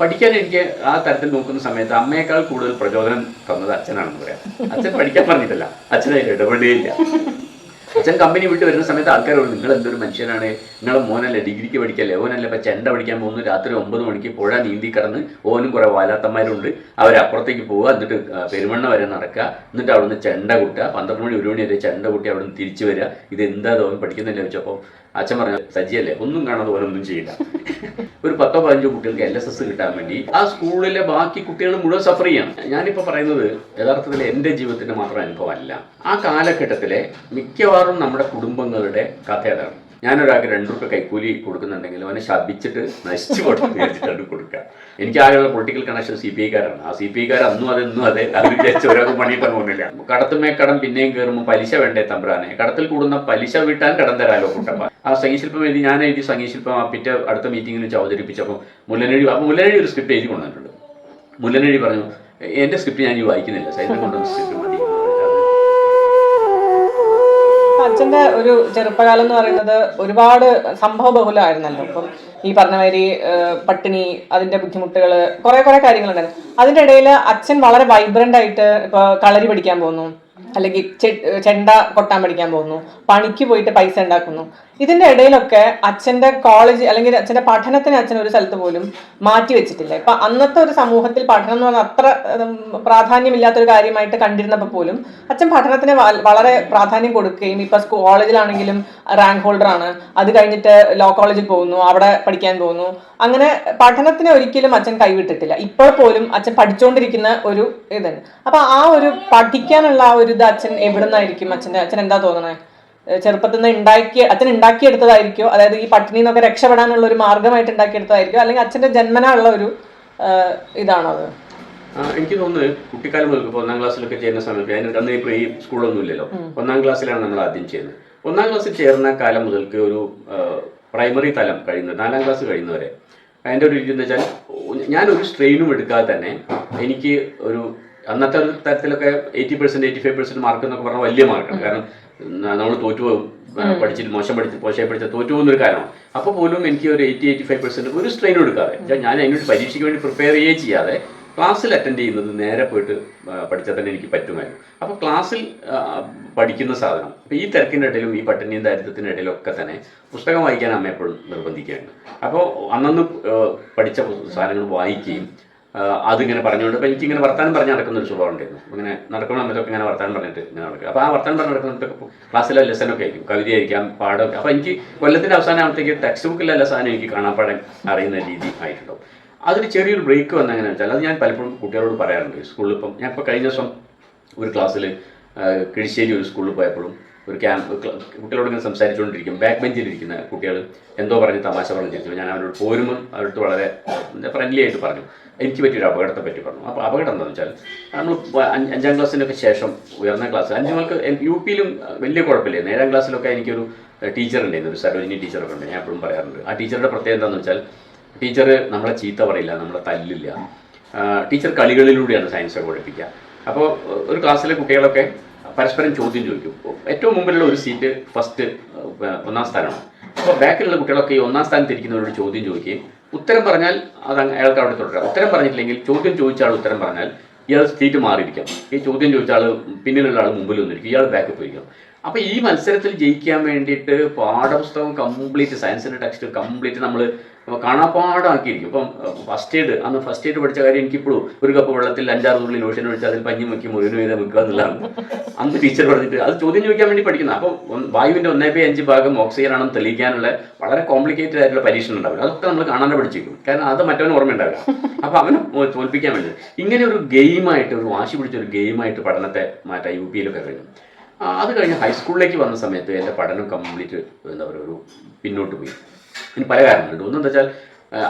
പഠിക്കാൻ എനിക്ക് ആ തരത്തിൽ നോക്കുന്ന സമയത്ത് അമ്മയേക്കാൾ കൂടുതൽ പ്രചോദനം തന്നത് അച്ഛനാണെന്ന് പറയാം. അച്ഛൻ പഠിക്കാൻ പറഞ്ഞിട്ടില്ല. അച്ഛനെ ഇടപെടുകയില്ല. അച്ഛൻ കമ്പനി വിട്ട് വരുന്ന സമയത്ത് ആൾക്കാർ നിങ്ങൾ എന്തൊരു മനുഷ്യനാണ്? നിങ്ങളെ മോനല്ലേ? ഡിഗ്രിക്ക് പഠിക്കല്ലേ? ഓനല്ലേ? ഇപ്പം ചെണ്ട പഠിക്കാൻ പോകുന്നു. രാത്രി ഒമ്പത് മണിക്ക് പുഴ നീന്തി കടന്ന് ഓനും കുറേ വാലാത്തന്മാരുണ്ട്. അവരപ്പുറത്തേക്ക് പോവുക. എന്നിട്ട് പെരുമണ്ണ വരെ നടക്കുക. എന്നിട്ട് അവിടുന്ന് ചെണ്ട കൂട്ടുക. പന്ത്രണ്ട് മണി ഒരു മണി വരെ ചെണ്ട കൂട്ടി അവിടുന്ന് തിരിച്ചു വരിക. ഇത് എന്താ തോന്നും പഠിക്കുന്നില്ല വെച്ചപ്പോൾ അച്ഛൻ പറഞ്ഞു സജ്ജിയല്ലേ ഒന്നും കാണാതെ ഒന്നും ചെയ്യില്ല. ഒരു പത്തോ പതിനഞ്ചോ കുട്ടികൾക്ക് എൽ എസ് എസ് കിട്ടാൻ വേണ്ടി ആ സ്കൂളിലെ ബാക്കി കുട്ടികൾ മുഴുവൻ സഫർ ചെയ്യണം. ഞാനിപ്പോൾ പറയുന്നത് യഥാർത്ഥത്തിൽ എന്റെ ജീവിതത്തിന്റെ മാത്രം അനുഭവമല്ല. ആ കാലഘട്ടത്തിലെ മിക്കവാറും നമ്മുടെ കുടുംബങ്ങളുടെ കഥയതാണ് ഞാനൊരാൾക്ക് രണ്ടു രൂപ കൈക്കൂലി കൊടുക്കുന്നുണ്ടെങ്കിൽ അവനെ ശപിച്ചിട്ട് നശിച്ചു പോട്ടെ വിചാരിച്ചിട്ടാണ് കൊടുക്കുക. എനിക്ക് ആകെയുള്ള പൊളിറ്റിക്കൽ കണക്ഷൻ സി പി ഐക്കാരാണ് ആ സി പി ഐക്കാർ അന്നും അതെന്നും അതെ അത് വിചാരിച്ച് ഒരാൾക്ക് പണിയിട്ട് പോകുന്നില്ല. കടത്തുമേ കടം പിന്നെയും കയറുമ്പോൾ പലിശ വേണ്ടേ തമ്പ്രാനെ? കടത്തിൽ കൂടുന്ന പലിശ വീട്ടാൻ കടം തരാലോ കുട്ടപ്പ. ആ സംഗീതശില്പം എഴുതി ഞാൻ എഴുതി സംഗീതശില്പം ആ പിറ്റേ അടുത്ത മീറ്റിംഗിൽ വെച്ച് അവതരിപ്പിച്ചപ്പോൾ മുല്ലനഴി അപ്പോൾ മുല്ലനഴി ഒരു സ്ക്രിപ്റ്റ് എഴുതി കൊണ്ടുവന്നിട്ടുണ്ട്. മുല്ലനഴി പറഞ്ഞു എന്റെ സ്ക്രിപ്റ്റ് ഞാൻ ഈ വായിക്കുന്നില്ല. സൈഡിൽ കൊണ്ടുവന്ന സ്ക്രിപ്റ്റ് അച്ഛന്റെ ഒരു ചെറുപ്പകാലം എന്ന് പറയുന്നത് ഒരുപാട് സംഭവ ബഹുലമായിരുന്നല്ലോ. ഇപ്പം ഈ പറഞ്ഞ മാതിരി പട്ടിണി അതിന്റെ ബുദ്ധിമുട്ടുകൾ കുറെ കുറെ കാര്യങ്ങളുണ്ടായിരുന്നു. അതിന്റെ ഇടയിൽ അച്ഛൻ വളരെ വൈബ്രന്റ് ആയിട്ട് ഇപ്പൊ കളരി പഠിക്കാൻ പോകുന്നു. അല്ലെങ്കിൽ ചെണ്ട കൊട്ടാൻ പഠിക്കാൻ പോകുന്നു പണിക്ക് പോയിട്ട് പൈസ ഉണ്ടാക്കുന്നു. ഇതിന്റെ ഇടയിലൊക്കെ അച്ഛന്റെ കോളേജ് അല്ലെങ്കിൽ അച്ഛന്റെ പഠനത്തിന് അച്ഛൻ ഒരു സ്ഥലത്ത് പോലും മാറ്റി വെച്ചിട്ടില്ല. ഇപ്പൊ അന്നത്തെ ഒരു സമൂഹത്തിൽ പഠനം എന്ന് പറഞ്ഞാൽ അത്ര പ്രാധാന്യമില്ലാത്തൊരു കാര്യമായിട്ട് കണ്ടിരുന്നപ്പോൾ പോലും അച്ഛൻ പഠനത്തിന് വളരെ പ്രാധാന്യം കൊടുക്കുകയും ഇപ്പൊ കോളേജിലാണെങ്കിലും റാങ്ക് ഹോൾഡർ ആണ്. അത് കഴിഞ്ഞിട്ട് ലോ കോളേജിൽ പോകുന്നു അവിടെ പഠിക്കാൻ പോകുന്നു. അങ്ങനെ പഠനത്തിന് ഒരിക്കലും അച്ഛൻ കൈവിട്ടിട്ടില്ല. ഇപ്പോൾ പോലും അച്ഛൻ പഠിച്ചുകൊണ്ടിരിക്കുന്ന ഒരു ഇതുണ്ട്. അപ്പൊ ആ ഒരു പഠിക്കാനുള്ള ആ ഒരു ഇത് അച്ഛൻ എവിടുന്നായിരിക്കും? അച്ഛന്റെ അച്ഛൻ എന്താ തോന്നുന്നത് ചെറുപ്പത്തിൽ നിന്ന് ഉണ്ടാക്കി അച്ഛൻ ഉണ്ടാക്കിയെടുത്തതായിരിക്കോ? അതായത് ഈ പട്ടിണിയിൽ നിന്നൊക്കെ രക്ഷപ്പെടാനുള്ള ഒരു മാർഗമായിട്ട് ഉണ്ടാക്കിയെടുത്തതായിരിക്കോ? അല്ലെങ്കിൽ അച്ഛന്റെ ജന്മനാ ഉള്ള ഒരു ഇതാണത് ഇതാണോ അത്? എനിക്ക് തോന്നുന്നത് കുട്ടിക്കാലം മുതൽ ഇപ്പോൾ ഒന്നാം ക്ലാസ്സിലൊക്കെ ചെയ്യുന്ന സമയത്ത് അതിന് അന്ന് ഇപ്പോൾ ഈ സ്കൂളൊന്നും ഇല്ലല്ലോ. ഒന്നാം ക്ലാസ്സിലാണ് നമ്മൾ ആദ്യം ചെയ്യുന്നത്. ഒന്നാം ക്ലാസ്സിൽ ചേർന്ന കാലം മുതൽക്ക് ഒരു പ്രൈമറി തലം കഴിയുന്നത് നാലാം ക്ലാസ് കഴിയുന്നവരെ. അതിന്റെ ഒരു രീതി എന്ന് വെച്ചാൽ ഞാനൊരു സ്ട്രെയിനും എടുക്കാതെ തന്നെ എനിക്ക് ഒരു അന്നത്തെ ഒരു തരത്തിലൊക്കെ eighty percent eighty five percent mark എന്നൊക്കെ പറഞ്ഞാൽ വലിയ മാർക്കാണ് കാരണം നമ്മൾ തോറ്റുപോകും പഠിച്ചിൽ പഠിച്ചിട്ട് മോശം പഠിച്ച് മോശമായി പഠിച്ച ഒരു കാര്യമാണ് അപ്പോൾ പോലും എനിക്ക് ഒരു എയ്റ്റി എയ്റ്റി ഫൈവ് പെർസെന്റ് ഒരു സ്ട്രെയിൻ എടുക്കാതെ ഞാൻ- അതിനൊരു പരീക്ഷയ്ക്ക് വേണ്ടി പ്രിപ്പയർ ചെയ്യേ ചെയ്യാതെ ക്ലാസ്സിൽ അറ്റൻഡ് ചെയ്യുന്നത് നേരെ പോയിട്ട് പഠിച്ചാൽ തന്നെ എനിക്ക് പറ്റുമായിരുന്നു. അപ്പോൾ ക്ലാസ്സിൽ പഠിക്കുന്ന സാധനം അപ്പോൾ ഈ തിരക്കിന്റെ ഇടയിലും ഈ പട്ടിണിയും ദാരിദ്ര്യത്തിന്റെ ഇടയിലും ഒക്കെ തന്നെ പുസ്തകം വായിക്കാൻ അമ്മ എപ്പോഴും നിർബന്ധിക്കുകയാണ്. അപ്പോൾ അന്നന്ന് പഠിച്ച സാധനങ്ങൾ വായിക്കുകയും അതിങ്ങനെ പറഞ്ഞുകൊണ്ട് അപ്പോൾ എനിക്കിങ്ങനെ വർത്താനം പറഞ്ഞ് നടക്കുന്ന ഒരു സ്വഭാവം ഉണ്ടായിരുന്നു. ഇങ്ങനെ നടക്കുമ്പോൾ സമയത്തൊക്കെ ഇങ്ങനെ വർത്താനം പറഞ്ഞിട്ട് ഇങ്ങനെ നടക്കുക. അപ്പോൾ ആ വർത്താനം പറഞ്ഞ് നടക്കുന്നിടത്തൊക്കെ ക്ലാസ്സിലെ ഒക്കെ ആയിരിക്കും കവിതയായിരിക്കാം പാടമൊക്കെ അപ്പോൾ എനിക്ക് കൊല്ലത്തിന്റെ അവസാനമാകുമ്പോഴത്തേക്ക് ടെക്സ്റ്റ് ബുക്കിലെ എല്ലാ സാധനം എനിക്ക് കാണാപ്പാടാൻ അറിയുന്ന രീതി ആയിട്ടുണ്ടാവും. അതൊരു ചെറിയൊരു ബ്രേക്ക് വന്ന എങ്ങനെ വെച്ചാൽ അത് ഞാൻ പലപ്പോഴും കുട്ടികളോട് പറയാറുണ്ട്. സ്കൂളിൽ ഇപ്പം ഞാൻ ഇപ്പോൾ കഴിഞ്ഞ ദിവസം ഒരു ക്ലാസ്സിൽ കിഴിശ്ശേരി ഒരു സ്കൂളിൽ പോയപ്പോഴും ഒരു ക്യാമ്പ് കുട്ടികളോട് ഇങ്ങനെ സംസാരിച്ചുകൊണ്ടിരിക്കും. ബാക്ക് ബെഞ്ചിലിരിക്കുന്ന കുട്ടികൾ എന്തോ പറഞ്ഞ് തമാശ പറഞ്ഞിരിക്കും ഞാൻ അവരോട് പോരുമ്പോൾ അവരോട് വളരെ ഫ്രണ്ട്ലി ആയിട്ട് പറഞ്ഞു. എനിക്ക് പറ്റിയ ഒരു അപകടത്തെ പറ്റി പറഞ്ഞു. അപ്പോൾ അപകടം എന്താണെന്ന് വെച്ചാൽ നമ്മൾ അഞ്ച് ക്ലാസ്സിനൊക്കെ ശേഷം ഉയർന്ന ക്ലാസ്. അഞ്ച് മുതൽക്ക് യു പിയിലും വലിയ കുഴപ്പമില്ല. ഏഴാം ക്ലാസ്സിലൊക്കെ എനിക്കൊരു ടീച്ചർ ഉണ്ടായിരുന്നു. ഒരു സരോജിനി ടീച്ചറൊക്കെ ഉണ്ട്. ഞാൻ എപ്പോഴും പറയാറുണ്ട്. ആ ടീച്ചറുടെ പ്രത്യേകത എന്താണെന്ന് വെച്ചാൽ ടീച്ചർ നമ്മളെ ചീത്ത പറയില്ല നമ്മളെ തല്ലില്ല. ടീച്ചർ കളികളിലൂടെയാണ് സയൻസൊക്കെ പഠിപ്പിക്കുക. അപ്പോൾ ഒരു ക്ലാസ്സിലെ കുട്ടികളൊക്കെ പരസ്പരം ചോദ്യം ചോദിക്കും ഏറ്റവും മുമ്പിലുള്ള ഒരു സീറ്റ് ഫസ്റ്റ് ഒന്നാം സ്ഥാനമാണ്. അപ്പോൾ ബാക്കിലുള്ള കുട്ടികളൊക്കെ ഈ ഒന്നാം സ്ഥാനത്ത് ഇരിക്കുന്നവരോട് ചോദ്യം ചോദിക്കുകയും ഉത്തരം പറഞ്ഞാൽ അത് അയാൾക്ക് അവിടെ തുടരാം. ഉത്തരം പറഞ്ഞിട്ടില്ലെങ്കിൽ ചോദ്യം ചോദിച്ച ആൾ ഉത്തരം പറഞ്ഞാൽ ഇയാൾ സീറ്റ് മാറിയിരിക്കാം. ഈ ചോദ്യം ചോദിച്ച ആൾ പിന്നിലുള്ള ആൾ മുമ്പിൽ വന്നിരിക്കും. ഇയാൾ ബാക്കിൽ പോയിരിക്കും. അപ്പോൾ ഈ മത്സരത്തിൽ ജയിക്കാൻ വേണ്ടിയിട്ട് പാഠപുസ്തകം കംപ്ലീറ്റ് സയൻസിന്റെ ടെക്സ്റ്റ് കംപ്ലീറ്റ് നമ്മൾ കാണാപ്പാടാക്കിയിരിക്കും. ഇപ്പം ഫസ്റ്റ് എയ്ഡ് അന്ന് ഫസ്റ്റ് എയ്ഡ് പഠിച്ച കാര്യം എനിക്കിപ്പോഴും ഒരു കപ്പ് വെള്ളത്തിൽ അഞ്ചാറ് തുള്ളി ലോഷൻ ഒഴിച്ച് അതിൽ പഞ്ഞി മുക്കി മുഴുവൻ ചെയ്ത് വെക്കുക എന്നുള്ളതാണ്. അന്ന് ടീച്ചർ പറഞ്ഞിട്ട് അത് ചോദ്യം ചോദിക്കാൻ വേണ്ടി പഠിക്കുന്ന. അപ്പോൾ വായുവിന്റെ ഒന്നേ പേ അഞ്ച് ഭാഗം ഓക്സിജൻ ആണെന്ന് തെളിയിക്കാനുള്ള വളരെ കോംപ്ലിക്കേറ്റഡ് ആയിട്ടുള്ള പരീക്ഷ ഉണ്ടാവില്ല. അതൊക്കെ നമ്മൾ കാണാതെ പഠിച്ചിരിക്കും. കാരണം അത് മറ്റവന് ഓർമ്മയുണ്ടാവില്ല അപ്പോൾ അവനെ തോൽപ്പിക്കാൻ വേണ്ടി. ഇങ്ങനെ ഒരു ഗെയിമായിട്ട് ഒരു വാശി പിടിച്ച ഒരു ഗെയിമായിട്ട് പഠനത്തെ മാറ്റാം യു പിയിലൊക്കെ കഴിഞ്ഞു. അത് കഴിഞ്ഞ് ഹൈസ്കൂളിലേക്ക് വന്ന സമയത്ത് എന്റെ പഠനം കംപ്ലീറ്റ് എന്താ പറയുക ഒരു പിന്നോട്ട് പോയി. ഇതിന് പല കാരണങ്ങളുണ്ട്. ഒന്നെന്താ വെച്ചാൽ